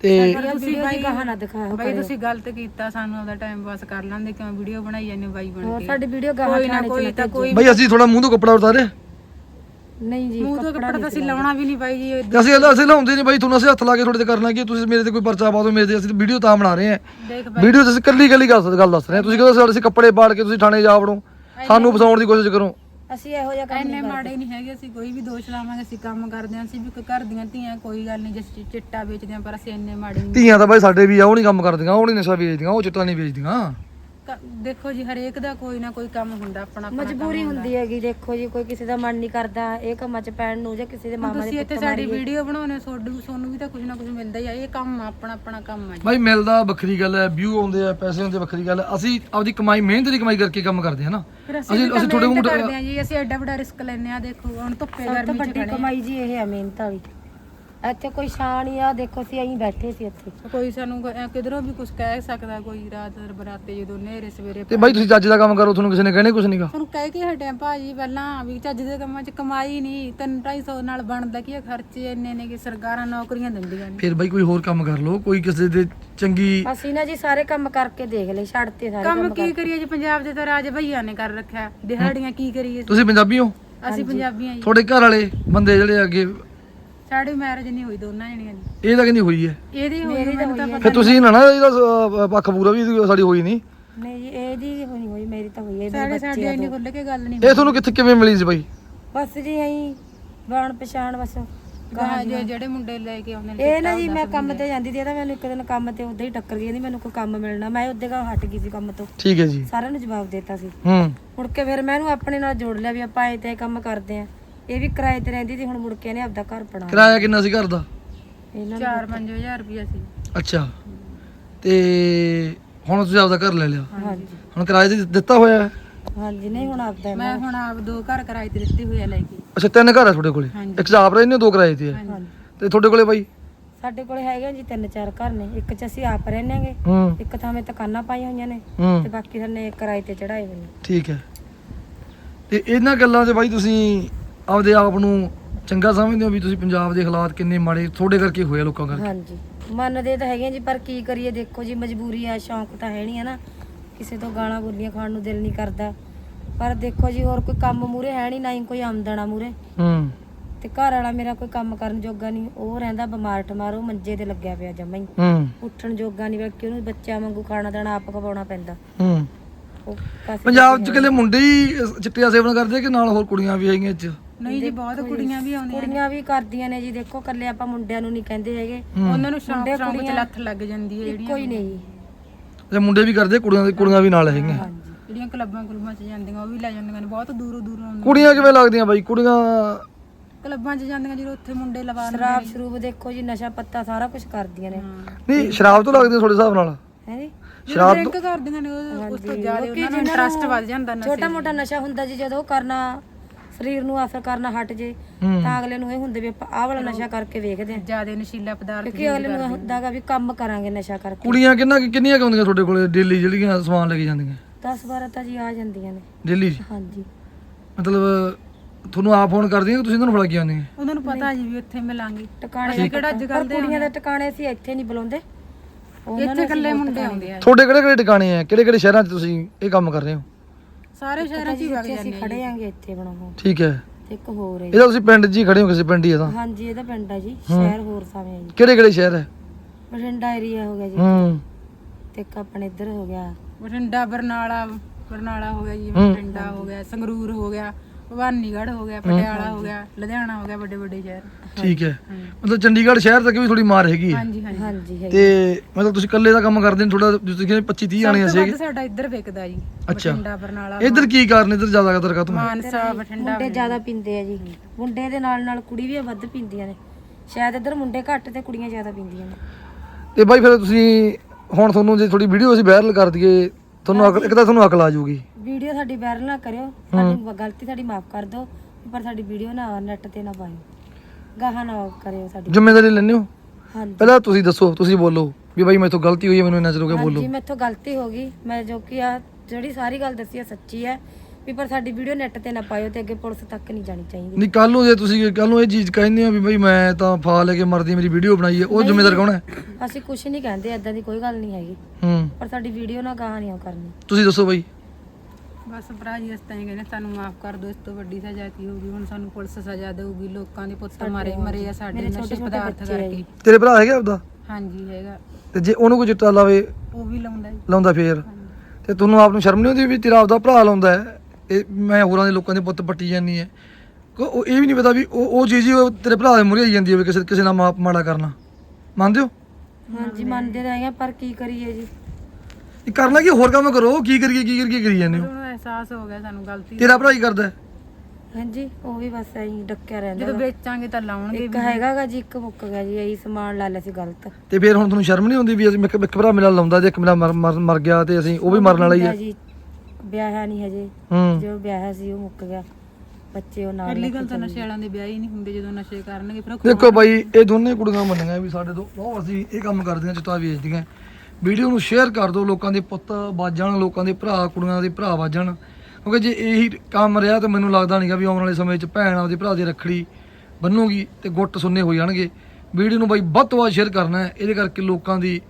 ਤੇ ਤੁਸੀਂ ਬਾਈ- ਗਾਹਾਂ ਨਾ ਦਿਖਾਓ ਬਾਈ ਤੁਸੀਂ ਗਲਤ ਕੀਤਾ ਸਾਨੂੰ ਆਪਦਾ ਟਾਈਮ ਪਾਸ ਕਰ ਲੈਂਦੇ ਕਿਉਂ ਵੀਡੀਓ ਬਣਾਈ ਜਾਂਦੇ ਹੋ ਬਾਈ ਬਣ ਹੋਰ ਕੇ? ਸਾਡੀ ਵੀਡੀਓ ਗਾਹਾਂ ਕੋਈ ਨਾ ਕੋਈ ਤਾਂ ਕੋਈ ਬਈ ਅਸੀਂ ਥੋੜਾ ਮੂੰਹ ਤੋਂ ਕੱਪੜਾ ਉਤਾਰੇ। ਨਹੀਂ ਜੀ ਮੂੰਹ ਤੋਂ ਕੱਪੜਾ ਤਾਂ ਅਸੀਂ ਲਾਉਣਾ ਵੀ ਨਹੀਂ ਬਾਈ ਜੀ ਇਹ ਤੇ ਅਸੀਂ ਅਸੀਂ ਲਾਉਂਦੇ ਨਹੀਂ ਬਾਈ ਤੁਹਾਨੂੰ ਅਸੀਂ ਹੱਥ ਲਾ ਕੇ ਤੁਹਾਡੇ ਤੇ ਕਰਨਾ ਕਿ ਤੁਸੀਂ ਮੇਰੇ ਤੇ ਕੋਈ ਪਰਚਾ ਪਾ ਦਿਓ ਮੇਰੇ ਤੇ ਅਸੀਂ ਵੀਡੀਓ ਤਾਂ ਬਣਾ ਰਹੇ ਹਾਂ। ਦੇਖ ਵੀਡੀਓ ਤੇ ਅਸੀਂ ਕੱਲੀ ਕੱਲੀ ਗੱਲ ਗੱਲ ਦੱਸ ਰਹੇ ਹਾਂ। ਤੁਸੀਂ ਕਹਿੰਦੇ ਸਾਡੇ ਅਸੀਂ ਕੱਪੜੇ ਪਾੜ ਕੇ ਤੁਸੀਂ ਥਾਣੇ ਜਾ ਵੜੋ। ਸਾਨੂੰ ਫਸਾਉਣ ਦੀ ਕੋਸ਼ਿਸ਼ ਕਰੋ। ਅਸੀਂ ਇਹੋ ਜਿਹਾ ਕੰਮ ਇੰਨੇ ਨਹੀਂ ਕਰਦੇ। ਮਾੜੇ ਨਹੀਂ ਹੈਗੇ ਅਸੀਂ ਕੋਈ ਵੀ ਦੋਸ਼ ਲਾਵਾਂਗੇ ਅਸੀਂ ਕੰਮ ਕਰਦੇ ਹਾਂ ਅਸੀਂ ਵੀ ਕੋਈ ਘਰ ਦੀਆਂ ਧੀਆਂ ਕੋਈ ਗੱਲ ਨਹੀਂ ਜਿਸ ਚਿੱਟਾ ਵੇਚਦੇ ਹਾਂ ਪਰ ਅਸੀਂ ਇੰਨੇ ਮਾੜੇ ਨਹੀਂ ਧੀਆਂ ਤਾਂ ਬਾਈ ਸਾਡੇ ਵੀ ਆ ਉਹ ਨਹੀਂ ਕੰਮ ਕਰਦੀਆਂ ਉਹ ਨਹੀਂ ਨਸ਼ਾ ਵੇਚਦੀਆਂ ਉਹ ਚਿੱਟਾ ਨਹੀਂ ਵੇਚਦੀਆਂ। ਕ- ਦੇਖੋ ਜੀ ਹਰੇਕ ਦਾ ਕੋਈ ਨਾ ਕੋਈ ਕੰਮ ਹੁੰਦਾ ਆਪਣਾ ਆਪਣਾ ਮਜਬੂਰੀ ਹੁੰਦੀ। ਹੈਗੀ ਦੇਖੋ ਜੀ ਕੋਈ ਕਿਸੇ ਦਾ ਮਨ ਨਹੀਂ ਕਰਦਾ ਇਹ ਕੰਮਾਂ 'ਚ ਪੈਣ ਨੂੰ ਜਾਂ ਕਿਸੇ ਦੇ ਹੁਣ ਮਾਮਾ ਤੁਸੀਂ ਦੇ ਇੱਥੇ ਸਾਡੀ ਵੀਡੀਓ ਬਣਾਉਣੇ ਸੋਡੂ ਸੋਨੂੰ ਵੀ ਤਾਂ ਕੁਝ ਨਾ ਕੁਝ ਮਿਲਦਾ ਹੀ ਆ ਇਹ ਕੰਮ ਆ, ਆਪਣਾ ਆਪਣਾ ਕੰਮ ਆ ਜੀ। ਬਾਈ ਮਿਲਦਾ ਵੱਖਰੀ ਗੱਲ ਹੈ ਵਿਊ ਆਉਂਦੇ ਆ ਪੈਸੇ ਹੁੰਦੇ ਵੱਖਰੀ ਗੱਲ ਹੈ। ਅਸੀਂ ਆਪਦੀ ਕਮਾਈ ਮਿਹਨਤ ਦੀ ਕਮਾਈ ਕਰਕੇ ਕੰਮ ਕਰਦੇ ਹਾਂ ਨਾ। ਫਿਰ ਅਸੀਂ ਅਸੀਂ ਵੀ ਤਾਂ ਅਸੀਂ ਤੁਹਾਡੇ ਮਿਹਨਤ ਕੋਲ ਕਰਦੇ ਹਾਂ ਜੀ ਅਸੀਂ ਐਡਾ ਵੱਡਾ ਰਿਸਕ ਲੈਨੇ ਆ ਦੇਖੋ ਹੁਣ ਧੁੱਪੇ ਸਭ ਤੋਂ ਗਰਮੀ ਚ ਵੱਡੀ ਖੜੇ ਕਮਾਈ ਜੀ ਇਹ ਹੈ ਮਿਹਨਤ ਵਾਲੀ। ਇੱਥੇ ਕੋਈ ਸ਼ਾਨ ਹੀ ਆ ਦੇਖੋ ਅਸੀਂ ਐਂ ਬੈਠੇ ਸੀ ਇੱਥੇ। ਕੋਈ ਸਾਨੂੰ ਕ- ਕਿਧਰੋਂ ਵੀ ਕੁਝ ਕਹਿ ਸਕਦਾ ਕੋਈ ਰਾਤ ਬਰਾਤੇ ਜਦੋਂ ਨੇਰੇ ਸਵੇਰੇ ਤੇ ਬਾਈ ਤੁਸੀਂ ਚੱਜ ਦਾ ਕੰਮ ਕਰੋ ਤੁਹਾਨੂੰ ਕਿਸੇ ਨੇ ਕਹਿਣੇ ਕੁਝ ਨਹੀਂਗਾ ਤੁਹਾਨੂੰ ਕਹਿ ਕੇ ਹਟਿਆ ਭਾਜੀ ਪਹਿਲਾਂ ਵੀ ਚੱਜ ਦੇ ਕੰਮਾਂ 'ਚ ਕਮਾਈ ਨਹੀਂ 3-250 ਨਾਲ ਬਣਦਾ ਕੀ ਆ ਖਰਚੇ ਇੰਨੇ ਨੇ ਕਿ ਸਰਕਾਰਾਂ ਨੌਕਰੀਆਂ ਦਿੰਦੀਆਂ ਨੇ। ਫਿਰ ਬਾਈ ਕੋਈ ਹੋਰ ਕੰਮ ਕਰ ਲਓ ਕੋਈ ਕਿਸੇ ਦੇ ਚੰਗੀ ਅਸੀਂ ਨਾ ਜੀ ਸਾਰੇ ਕੰਮ ਕਰਕੇ ਦੇਖ ਲਏ ਛੱਡਤੇ ਸਾਰੇ ਕੰਮ ਕੰਮ ਕੀ ਕਰੀਏ ਜੀ ਪੰਜਾਬ ਦੇ ਤਾਂ ਰਾਜ ਭਈਆ ਨੇ ਕਰ ਰੱਖਿਆ ਦਿਹਾੜੀਆਂ ਕੀ ਕਰੀਏ? ਤੁਸੀਂ ਪੰਜਾਬੀ ਹੋ? ਅਸੀਂ ਪੰਜਾਬੀਆਂ ਜੀ। ਤੁਹਾਡੇ ਘਰ ਵਾਲੇ ਬੰਦੇ ਜਿਹੜੇ ਅੱਗੇ ਸਾਡੀ ਮੈਰਿਜ ਨਹੀਂ ਹੋਈ ਦੋਨਾਂ ਜਣੀਆਂ ਦੀ। ਇਹ ਤਾਂ ਕਹਿੰਦੀ ਹੋਈ ਹੈ। ਇਹਦੀ ਹੋਈ ਮੈਨੂੰ ਤਾਂ ਫਿਰ ਤੁਸੀਂ ਨਾ ਨਾ ਇਹਦਾ ਅਹ, ਪੱਖ ਪੂਰਾ ਵੀ ਇਹਦੀ ਸਾਡੀ ਹੋਈ ਨਹੀਂ। ਨਹੀਂ ਜੀ ਇਹਦੀ ਹੋਣੀ ਹੋਈ ਮੇਰੀ ਤਾਂ ਹੋਈ ਹੈ ਮੇਰੇ ਸਾਡੇ ਬੱਚੇ ਸਾਡੇ ਇੰਨੀ ਦੋ। ਖੁੱਲ ਕੇ ਗੱਲ ਨਹੀਂ ਇਹ ਤੁਹਾਨੂੰ ਕਿੱਥੇ ਕਿਵੇਂ ਮਿਲੀ ਸੀ ਬਾਈ? ਬਸ ਜੀ ਐਂ ਬਾਣ ਪਛਾਣ ਬਸ ਗਾਹਾਂ ਜੇ ਜਿਹੜੇ ਮੁੰਡੇ ਲੈ ਕੇ ਆਉਂਦੇ ਨੇ ਇਹ ਨਾ ਜੀ ਮੈਂ ਕੰਮ ਤੇ ਜਾਂਦੀ ਸੀ ਇਹ ਤਾਂ ਮੈਨੂੰ ਇੱਕ ਦਿਨ ਕੰਮ ਤੇ ਉਦਾਂ ਹੀ ਟੱਕਰ ਗਈ ਕਹਿੰਦੀ ਮੈਨੂੰ ਕੋਈ ਕੰਮ ਮਿਲਣਾ। ਮੈਂ ਉਹਦੇ ਘਰ ਹਟ ਗਈ ਸੀ ਕੰਮ ਤੋਂ। ਠੀਕ ਹੈ ਜੀ। ਸਾਰਿਆਂ ਨੂੰ ਜਵਾਬ ਦਿੱਤਾ ਸੀ। ਹੂੰ। ਮੁੜ ਕੇ ਫਿਰ ਮੈਂ ਇਹਨੂੰ ਆਪਣੇ ਨਾਲ ਜੋੜ ਲਿਆ ਵੀ ਆਪਾਂ ਐ ਤੇ ਕੰਮ ਕਰਦੇ ਆ। ਇਹ ਵੀ ਕਿਰਾਏ ਤੇ ਰਹਿੰਦੀ ਸੀ ਹੁਣ ਮੁੜ ਕੇ ਇਹਨੇ ਆਪਦਾ ਘਰ ਬਣਾ ਲਿਆ। ਕਿਰਾਇਆ ਕਿੰਨਾ ਸੀ ਘਰ ਦਾ? ਇਹਨਾਂ ਨੂੰ 4-5000 ਰੁਪਇਆ ਸੀ। ਅੱਛਾ। ਤੇ ਹੁਣ ਤੁਸੀਂ ਆਪਦਾ ਘਰ ਲੈ ਲਿਆ? ਹਾਂਜੀ। ਹੁਣ ਕਿਰਾਏ ਤੇ ਦਿੱਤਾ ਹੋਇਆ ਹੈ? ਹਾਂਜੀ ਨਹੀਂ ਹੁਣ ਆਪਦਾ ਮੈਂ ਹੁਣ ਆਪ ਦੋ ਘਰ ਕਿਰਾਏ ਤੇ ਦਿੱਤੇ ਹੋਏ ਆ ਲੈ ਕੇ। ਅੱਛਾ ਤਿੰਨ ਘਰ ਆ ਤੁਹਾਡੇ ਕੋਲੇ? ਹਾਂਜੀ। ਇੱਕ 'ਚ ਆਪ ਰਹਿੰਦੇ ਹੋ ਦੋ ਕਿਰਾਏ ਤੇ ਹੈ ਹਾਂਜੀ। ਤੇ ਤੁਹਾਡੇ ਕੋਲੇ ਬਾਈ? ਸਾਡੇ ਕੋਲੇ ਹੈਗੇ ਜੀ ਤਿੰਨ ਚਾਰ ਘਰ ਨੇ। ਇੱਕ ਚ ਅਸੀਂ ਆਪ ਰਹਿੰਦੇ ਆਂਗੇ ਹੂੰ। ਇੱਕ ਥਾਵੇਂ ਦੁਕਾਨਾਂ ਪਾਈਆਂ ਹੋਈਆਂ ਨੇ। ਹੂੰ। ਤੇ ਬਾਕੀ ਸਾਡੇ ਕਿਰਾਏ ਤੇ ਚੜਾਏ ਹੋਏ ਨੇ। ਠੀਕ ਹੈ। ਤੇ ਇਹਨਾਂ ਗੱਲਾਂ 'ਚ ਬਾਈ ਤੁਸੀਂ ਆਪਦੇ ਆਪ ਨੂੰ ਚੰਗਾ ਸਮਝਦੇ ਹੋ ਵੀ ਤੁਸੀਂ ਪੰਜਾਬ ਦੇ ਹਾਲਾਤ ਕਿੰਨੇ ਮਾੜੇ ਤੁਹਾਡੇ ਕਰਕੇ ਹੋਏ ਆ ਲੋਕਾਂ ਕਰਕੇ? ਹਾਂਜੀ। ਮੰਨਦੇ ਤਾਂ ਹੈਗੇ ਆ ਜੀ ਪਰ ਕੀ ਕਰੀਏ ਦੇਖੋ ਜੀ ਮਜਬੂਰੀ ਆ ਸ਼ੌਂਕ ਤਾਂ ਹੈ ਨਹੀਂ ਹੈ ਨਾ। ਕਿਸੇ ਤੋਂ ਗਾਲਾਂ ਗੁੱਲੀਆਂ ਖਾਣ ਨੂੰ ਦਿਲ ਨਹੀਂ ਕਰਦਾ। ਪਰ ਦੇਖੋ ਜੀ ਹੋਰ ਕੋਈ ਕੰਮ ਮੂਰੇ ਹੈ ਨਹੀਂ ਨਾ ਹੀ ਕੋਈ ਆਮਦਨ ਆ ਮੂਰੇ ਹੂੰ। ਤੇ ਘਰ ਵਾਲਾ ਮੇਰਾ ਕੋਈ ਕੰਮ ਕਰਨ ਜੋਗਾ ਨਹੀਂ ਉਹ ਰਹਿੰਦਾ ਬਿਮਾਰ ਠਮਾਰ ਉਹ ਮੰਜੇ ਤੇ ਲੱਗਿਆ ਪਿਆ ਜਮਾਂ ਹੀ। ਹੂੰ। ਉੱਠਣ ਜੋਗਾ ਨਹੀਂ ਬਲਕਿ ਉਹਨੂੰ ਬੱਚਿਆਂ ਵਾਂਗੂ ਖਾਣਾ ਦੇਣਾ ਆਪ ਖਵਾਉਣਾ ਪੈਂਦਾ। ਹੂੰ। ਉਹ ਕਾਸੇ ਪੰਜਾਬ 'ਚ ਇਕੱਲੇ ਮੁੰਡੇ ਹੀ ਚਿੱਟਿਆ ਸੇਵਨ ਕਰਦੇ ਆ ਕਿ ਨਾਲ ਹੋਰ ਕੁੜੀਆਂ ਵੀ ਹੈਗੀਆਂ ਇਹ 'ਚ ਨਹੀਂ ਜੀ ਬਹੁਤ ਕੁੜੀਆਂ ਵੀ ਆਉਂਦੀਆਂ ਕੁੜੀਆਂ ਵੀ ਕਰਦੀਆਂ ਨੇ ਜੀ ਦੇਖੋ ਕੱਲੇ ਆਪਾਂ ਮੁੰਡਿਆਂ ਨੂੰ ਨਹੀਂ ਕਹਿੰਦੇ ਹੈਗੇ। ਉਹਨਾਂ ਨੂੰ ਸ਼ੌਂਕ ਸ਼ੌਂਕ ਚ ਕੁੜੀਆਂ ਲੱਤ ਲੱਗ ਜਾਂਦੀ ਹੈ ਜਿਹੜੀਆਂ ਕੋਈ ਨਹੀਂ। ਤੇ ਮੁੰਡੇ ਵੀ ਕਰਦੇ ਕੁੜੀਆਂ ਦੀ ਕੁੜੀਆਂ ਵੀ ਨਾਲ ਹੈਗੀਆਂ। ਹਾਂਜੀ। ਜਿਹੜੀਆਂ ਕਲੱਬਾਂ ਕਲੂਬਾਂ ਚ ਜਾਂਦੀਆਂ ਉਹ ਵੀ ਲੈ ਜਾਂਦੀਆਂ ਨੇ ਬਹੁਤ ਦੂਰੋਂ ਦੂਰੋਂ ਆਉਂਦੀਆਂ ਕੁੜੀਆਂ ਕਿਵੇਂ ਲੱਗਦੀਆਂ ਬਾਈ? ਕੁੜੀਆਂ ਕਲੱਬਾਂ ਚ ਜਾਂਦੀਆਂ ਜਦੋਂ ਉੱਥੇ ਮੁੰਡੇ ਲਵਾ ਲੈਂਦੇ ਸ਼ਰਾਬ ਸ਼ਰੂਬ ਦੇਖੋ ਜੀ ਨਸ਼ਾ ਪੱਤਾ ਸਾਰਾ ਕੁਝ ਕਰਦੀਆਂ ਨੇ। ਨਹੀਂ ਸ਼ਰਾਬ ਤੋਂ ਲੱਗਦੀਆਂ ਤੁਹਾਡੇ ਹਿਸਾਬ ਨਾਲ? ਹੈ ਜੀ? ਸ਼ਰਾਬ ਡਰਿੰਕ ਕਰਦੀਆਂ ਨੇ ਉਹ- ਉਸ ਤੋਂ ਜ਼ਿਆਦਾ ਉਹਨਾਂ ਨੂੰ ਇੰਟਰਸਟ ਵੱਧ ਜਾਂਦਾ ਨਸ਼ੇ ਛੋਟਾ ਮੋਟਾ ਨਸ਼ਾ ਹੁੰਦਾ ਜੀ ਜਦੋਂ ਉਹ ਕਰਨਾ ਸਰੀਰ ਨੂੰ ਅਸਰ ਕਰਨਾ ਹਟ ਜੇ ਹੂੰ। ਤਾਂ ਅਗਲੇ ਨੂੰ ਇਹ ਹੁੰਦੇ ਵੀ ਆਪਾਂ ਆਹ ਵਾਲਾ ਨਸ਼ਾ ਕਰਕੇ ਵੇਖਦੇ ਹਾਂ। ਜ਼ਿਆਦਾ ਨਸ਼ੀਲਾ ਪਦਾਰਥ ਕਿਉਂਕਿ ਅਗਲੇ ਨੂੰ ਹੁੰਦਾਗਾ ਵੀ ਕੰਮ ਕਰਾਂਗੇ ਨਸ਼ਾ ਕਰਕੇ। ਕੁੜੀਆਂ ਕਿੰਨਾ ਕਿੰਨੀਆਂ ਕੁ ਹੁੰਦੀਆਂ ਤੁਹਾਡੇ ਕੋਲੇ ਡੇਲੀ ਜਿਹੜੀਆਂ ਸਮਾਨ ਲੈ ਕੇ ਜਾਂਦੀਆਂ? 10 12 ਤਾਂ ਜੀ ਆ ਜਾਂਦੀਆਂ ਨੇ। ਡੇਲੀ ਹਾਂਜੀ। ਮਤਲਬ ਤੁਹਾਨੂੰ ਆਪ ਫੋਨ ਕਰਦੀਆਂ ਕਿ ਤੁਸੀਂ ਇਹਨਾਂ ਨੂੰ ਫੜਾ ਕੇ ਆਉਂਦੀਆਂ? ਉਹਨਾਂ ਨੂੰ ਪਤਾ ਜੀ ਵੀ ਉੱਥੇ ਮਿਲਾਂਗੇ। ਟਿਕਾਣੇ ਕਿਹੜਾ ਅੱਜ ਪਰ ਕੁੜੀਆਂ ਦੇ ਟਿਕਾਣੇ ਅਸੀਂ ਇੱਥੇ ਨਹੀਂ ਬੁਲਾਉਂਦੇ। ਇੱਥੇ ਇਕੱਲੇ ਮੁੰਡੇ ਆਉਂਦੇ ਆ। ਤੁਹਾਡੇ ਕਿਹੜੇ ਕਿਹੜੇ ਟਿਕਾਣੇ ਆ? ਕਿਹੜੇ ਕਿਹੜੇ ਸ਼ਹਿਰਾਂ 'ਚ ਤੁਸੀਂ ਇਹ ਕੰਮ ਕਰ ਰਹੇ ਹੋ? ਸਾਰੇ ਸ਼ਹਿਰਾਂ 'ਚ ਹੀ ਵਗ ਅਸੀਂ ਜਾਂਦੇ ਆ ਖੜੇ ਆਂਗੇ ਇੱਥੇ ਬਣਾਉਣਾ। ਠੀਕ ਹੈ। ਤੇ ਇੱਕ ਹੋਰ ਹੈ। ਇਹਦਾ ਤੁਸੀਂ ਪਿੰਡ 'ਚ ਹੀ ਖੜੇ ਹੋ ਕਿਸੇ ਪਿੰਡ ਹੀ ਆ ਤਾਂ। ਹਾਂਜੀ ਇਹਦਾ ਪਿੰਡ ਆ ਜੀ। ਸ਼ਹਿਰ ਹੋਰ ਸਾਵੇਂ ਆ ਜੀ। ਕਿਹੜੇ ਕਿਹੜੇ ਸ਼ਹਿਰ ਹੈ? ਬਠਿੰਡਾ ਏਰੀਆ ਹੋ ਗਿਆ ਜੀ। ਹੂੰ। ਤੇ ਇੱਕ ਆਪਣੇ ਇੱਧਰ ਹੋ ਗਿਆ। ਬਠਿੰਡਾ ਬਰਨਾਲਾ ਬਰਨਾਲਾ ਹੋ ਗਿਆ ਜੀ। ਬਠਿੰਡਾ ਹੋ ਗਿਆ ਸੰਗਰੂਰ ਹੋ ਗਿਆ। ਭਵਾਨੀਗੜ੍ਹ ਹੋ ਗਿਆ ਪਟਿਆਲਾ ਹੋ ਗਿਆ ਲੁਧਿਆਣਾ ਹੋ ਗਿਆ ਵੱਡੇ ਵੱਡੇ ਸ਼ਹਿਰ। ਠੀਕ ਹੈ। ਹਾਂਜੀ। ਮਤਲਬ ਚੰਡੀਗੜ੍ਹ ਸ਼ਹਿਰ ਤੱਕ ਵੀ ਥੋੜੀ ਮਾਰ ਹੈਗੀ ਹੈ। ਹਾਂਜੀ ਹਾਂਜੀ। ਹਾਂਜੀ ਹੈ ਤੇ ਮਤਲਬ ਤੁਸੀਂ ਇਕੱਲੇ ਦਾ ਕੰਮ ਕਰਦੇ ਨੇ ਥੋੜਾ ਤੁਸੀਂ ਕਹਿੰਦੇ 25 30 ਜਾਣੇ ਸਭ ਤੋਂ ਸੀਗੇ? ਵੱਧ ਸਾਡਾ ਇੱਧਰ ਵਿਕਦਾ ਜੀ ਅੱਛਾ। ਬਠਿੰਡਾ ਬਰਨਾਲਾ ਇੱਧਰ ਕੀ ਕਾਰਨ ਇੱਧਰ ਜ਼ਿਆਦਾ ਕਦਰ ਕਾ ਤੁਹਾਨੂੰ? ਮਾਨਸਾ ਬਠਿੰਡਾ ਮੁੰਡੇ ਜ਼ਿਆਦਾ ਪੀਂਦੇ ਆ ਜੀ। ਮੁੰਡੇ ਦੇ ਨਾਲ ਨਾਲ ਕੁੜੀ ਵੀ ਵੱਧ ਪੀਂਦੀਆਂ ਨੇ। ਸ਼ਾਇਦ ਇੱਧਰ ਮੁੰਡੇ ਘੱਟ ਤੇ ਕੁੜੀਆਂ ਜ਼ਿਆਦਾ ਪੀਂਦੀਆਂ ਨੇ। ਤੇ ਬਾਈ ਫਿਰ ਤੁਸੀਂ ਹੁਣ ਤੁਹਾਨੂੰ ਜੇ ਥੋੜੀ ਵੀਡੀਓ ਅਸੀਂ ਵਾਇਰਲ ਕਰ ਦਈਏ ਤੁਹਾਨੂੰ ਅਕਲ ਇੱਕ ਤਾਂ ਤੁਹਾਨੂੰ ਅਕਲ ਆ ਜਾਊਗੀ। ਵੀਡੀਓ ਸਾਡੀ ਵਾਇਰਲ ਨਾ ਕਰਿਓ ਸਾਡੀ ਗਲਤੀ ਸਾਡੀ ਮਾਫ ਕਰ ਦਿਓ ਪਰ ਸਾਡੀ ਵੀਡੀਓ ਨਾ ਨੈਟ ਤੇ ਨਾ ਪਾਇਓ। ਗਾਹਾਂ ਨਾ ਕਰਿਓ ਸਾਡੀ ਜ਼ਿੰਮੇਵਾਰੀ ਲੈਂਦੇ ਹੋ? ਹਾਂਜੀ। ਪਹਿਲਾਂ ਤੁਸੀਂ ਦੱਸੋ ਤੁਸੀਂ ਬੋਲੋ ਵੀ ਬਾਈ ਮੈਥੋਂ ਗਲਤੀ ਹੋਈ ਹੈ ਮੈਨੂੰ ਇੰਨਾ ਚਿਰ ਹੋ ਗਿਆ ਬੋਲੋ। ਹਾਂਜੀ ਮੈਥੋਂ ਗਲਤੀ ਹੋ ਗਈ। ਮੈਂ ਜੋ ਕਿ ਆ ਜਿਹੜੀ ਸਾਰੀ ਗੱਲ ਦੱਸੀ ਆ ਸੱਚੀ ਹੈ ਵੀ ਪਰ ਸਾਡੀ ਵੀਡੀਓ ਨੈਟ ਤੇ ਨਾ ਪਾਇਓ ਤੇ ਅੱਗੇ ਪੁਲਿਸ ਤੱਕ ਨਹੀਂ ਜਾਣੀ ਚਾਹੀਦੀ। ਨਹੀਂ ਕੱਲ ਨੂੰ ਜੇ ਤੁਸੀਂ ਕੱਲ ਨੂੰ ਇਹ ਚੀਜ਼ ਕਹਿੰਦੇ ਹੋ ਵੀ ਬਾਈ ਮੈਂ ਤਾਂ ਫਾ ਲੈ ਕੇ ਮਰਦੀ ਮੇਰੀ ਵੀਡੀਓ ਬਣਾਈ ਹੈ ਉਹ ਜ਼ਿੰਮੇਦਾਰ ਕੌਣ ਹੈ? ਅਸੀਂ ਕੁਝ ਨਹੀਂ ਕਹਿੰਦੇ ਐਦਾਂ ਦੀ ਕੋਈ ਗੱਲ ਨਹੀਂ ਹੈਗੀ। ਹੂੰ। ਪਰ ਸਾਡੀ ਵੀਡੀਓ ਨਾ ਗਾਹਾਂ ਨਹੀਂ ਉਹ ਕਰਨੀ। ਤੁਸੀਂ ਦੱਸੋ ਬਾਈ। ਬਸ ਭਰਾ ਜੀ ਇਸ ਹੀ ਕਹਿੰਦੇ ਸਾਨੂੰ ਮਾਫ ਕਰ ਦਿਓ ਇਸ ਤੋਂ ਵੱਡੀ ਸਜ਼ਾ ਕੀ ਹੋਊਗੀ? ਹੁਣ ਸਾਨੂੰ ਪੁਲਿਸ ਸਜ਼ਾ ਦੇਊਗੀ ਲੋਕਾਂ ਦੇ ਪੁੱਤ ਮਾਰੇ ਮਰੇ ਆ ਸਾਡੇ ਨਸ਼ੇ ਪਦਾਰਥ ਆ ਕਰਕੇ। ਜੀ। ਤੇਰੇ ਭਰਾ ਹੈਗਾ ਆਪਦਾ? ਹਾਂਜੀ ਹੈਗਾ। ਤੇ ਜੇ ਉਹਨੂੰ ਕੋਈ ਚਿੱਟਾ ਲਾਵੇ? ਉਹ ਵੀ ਲਾਉਂਦਾ ਜੀ। ਲਾਉਂਦਾ ਫੇਰ। ਤੇ ਤੁਹਾਨੂੰ ਆਪ ਨੂੰ ਸ਼ਰਮ ਨਹੀਂ ਆਉਂਦੀ ਵੀ ਤੇਰਾ ਆਪਦਾ ਭਰਾ ਲਾਉਂਦਾ ਹੈ? ਇਹ ਮੈਂ ਹੋਰਾਂ ਦੇ ਲੋਕਾਂ ਦੇ ਪੁੱਤ ਪੱਟੀ ਜਾਂਦੀ ਹੈ। ਕੋ ਉਹ ਇਹ ਵੀ ਨਹੀਂ ਪਤਾ ਵੀ ਉਹ ਉਹ ਚੀਜ਼ ਹੀ ਉਹ ਤੇਰੇ ਭਰਾ ਦੇ ਮੂਹਰੇ ਆਈ ਜਾਂਦੀ ਹੋਵੇ ਕਿਸੇ ਕਿਸੇ ਨਾਲ ਮਾ- ਮਾੜਾ ਕਰਨਾ। ਮੰਨਦੇ ਹੋ? ਹਾਂਜੀ ਮੰਨਦੇ ਤਾਂ ਹੈਗੇ ਪਰ ਕੀ ਕਰੀਏ ਜੀ? ਇਹ ਕਰਨਾ ਕੀ ਹੋਰ ਕੰਮ ਕਰੋ ਕੀ ਕਰੀਏ ਕੀ ਕਰੀਏ ਕਰੀ ਜਾਂਦੇ ਹੋ? ਅਹਿਸਾਸ ਹੋ ਗਿਆ ਸਾਨੂੰ ਗਲਤੀ ਦਾ। ਤੇਰਾ ਭਰਾ ਹੀ ਕਰਦਾ ਹੈ? ਹਾਂਜੀ ਉਹ ਵੀ ਬਸ ਐਂ ਡੱਕਿਆ ਰਹਿੰਦਾ ਜਦੋਂ ਗਾ। ਵੇਚਾਂਗੇ ਤਾਂ ਲਾਉਣਗੇ ਇੱਕ ਹੈਗਾਗਾ ਜੀ ਇੱਕ ਮੁੱਕ ਗਿਆ ਜੀ ਇਹੀ ਸਮਾਨ ਲਾ ਲਿਆ ਸੀ ਗਲਤ। ਤੇ ਫਿਰ ਹੁਣ ਤੁਹਾਨੂੰ ਸ਼ਰਮ ਨਹੀਂ ਆਉਂਦੀ ਵੀ ਅਸੀਂ ਇੱਕ ਇੱਕ ਭਰਾ ਮੇਰਾ ਲਾਉਂਦਾ ਤੇ ਇੱਕ ਮੇਰਾ ਮਰ ਮਰ- ਮਰ ਗਿਆ ਤੇ ਅਸੀਂ ਉਹ ਵੀ ਮਰਨ ਵਾਲਾ ਹੀ ਹੈ ਜੀ ਵਿਆਹਿਆ ਨਹੀਂ ਹਜੇ। ਹੂੰ। ਜੋ ਵਿਆਹਿਆ ਸੀ ਉਹ ਮੁੱਕ ਗਿਆ। ਬੱਚੇ ਉਹ ਨਾਲ ਪਹਿਲੀ ਲੈ ਗੱਲ ਕੇ ਤਾਂ ਨਸ਼ੇ ਵਾਲਿਆਂ ਦੇ ਵਿਆਹ ਹੀ ਨਹੀਂ ਹੁੰਦੇ ਜਦੋਂ ਨਸ਼ੇ ਕਰਨਗੇ ਫਿਰ ਉਹ ਦੇਖੋ ਬਾਈ ਇਹ ਦੋਨੇ ਕੁੜੀਆਂ ਮੰਨੀਆਂ ਵੀ ਸਾਡੇ ਤੋਂ ਬਹੁਤ ਅਸੀਂ ਇਹ ਕੰਮ ਕਰਦੀਆਂ ਚਿੱਟਾ ਵੇਚਦੀਆਂ। ਵੀਡੀਓ ਨੂੰ ਸ਼ੇਅਰ ਕਰ ਦਿਓ, ਲੋਕਾਂ ਦੇ ਪੁੱਤ ਬਾਜਣ ਲੋਕਾਂ ਦੇ ਭਰਾ, ਕੁੜੀਆਂ ਦੇ ਭਰਾ ਬਾਜਣ ਕਿਉਂਕਿ ਜੇ ਇਹੀ ਕੰਮ ਰਿਹਾ ਤਾਂ ਮੈਨੂੰ ਲੱਗਦਾ ਨਹੀਂਗਾ ਵੀ ਆਉਣ ਵਾਲੇ ਸਮੇਂ 'ਚ ਭੈਣ ਆਪਦੇ ਭਰਾ ਦੀ ਰੱਖੜੀ ਬੰਨੂਗੀ ਤੇ ਗੁੱਟ ਸੁੰਨੇ ਹੋ ਜਾਣਗੇ। ਵੀਡੀਓ ਨੂੰ ਬਾਈ ਵੱਧ ਤੋਂ ਵੱਧ ਸ਼ੇਅਰ ਕਰਨਾ ਹੈ। ਇਹਦੇ ਕਰਕੇ ਲੋਕਾਂ ਦੀ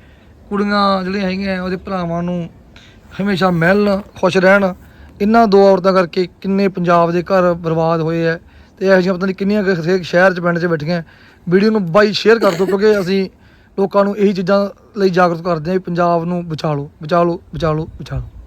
ਕੁੜੀਆਂ ਜਿਹੜੀਆਂ ਹੈਗੀਆਂ ਉਹਦੇ ਭਰਾਵਾਂ ਨੂੰ ਹਮੇਸ਼ਾ ਮਿਲਣ, ਖੁਸ਼ ਰਹਿਣ। ਇਹਨਾਂ ਦੋ ਔਰਤਾਂ ਕਰਕੇ ਕਿੰਨੇ ਪੰਜਾਬ ਦੇ ਘਰ ਬਰਬਾਦ ਹੋਏ ਐ ਤੇ ਇਹੋ ਜਿਹੀਆਂ ਪਤਾ ਨਹੀਂ ਕਿੰਨੀਆਂ ਸ਼ਹਿਰ 'ਚ, ਪਿੰਡ 'ਚ ਬੈਠੀਆਂ। ਵੀਡੀਓ ਨੂੰ ਬਾਈ ਸ਼ੇਅਰ ਕਰ ਦਿਓ, ਕਿਉਂਕਿ ਅਸੀਂ ਲੋਕਾਂ ਨੂੰ ਇਹੀ ਚੀਜ਼ਾਂ ਲਈ ਜਾਗਰੂਕ ਕਰਦੇ ਹਾਂ ਵੀ ਪੰਜਾਬ ਨੂੰ ਬਚਾ ਲਓ ਬਚਾ ਲਓ ਬਚਾ ਲਓ ਬਚਾ ਲਓ।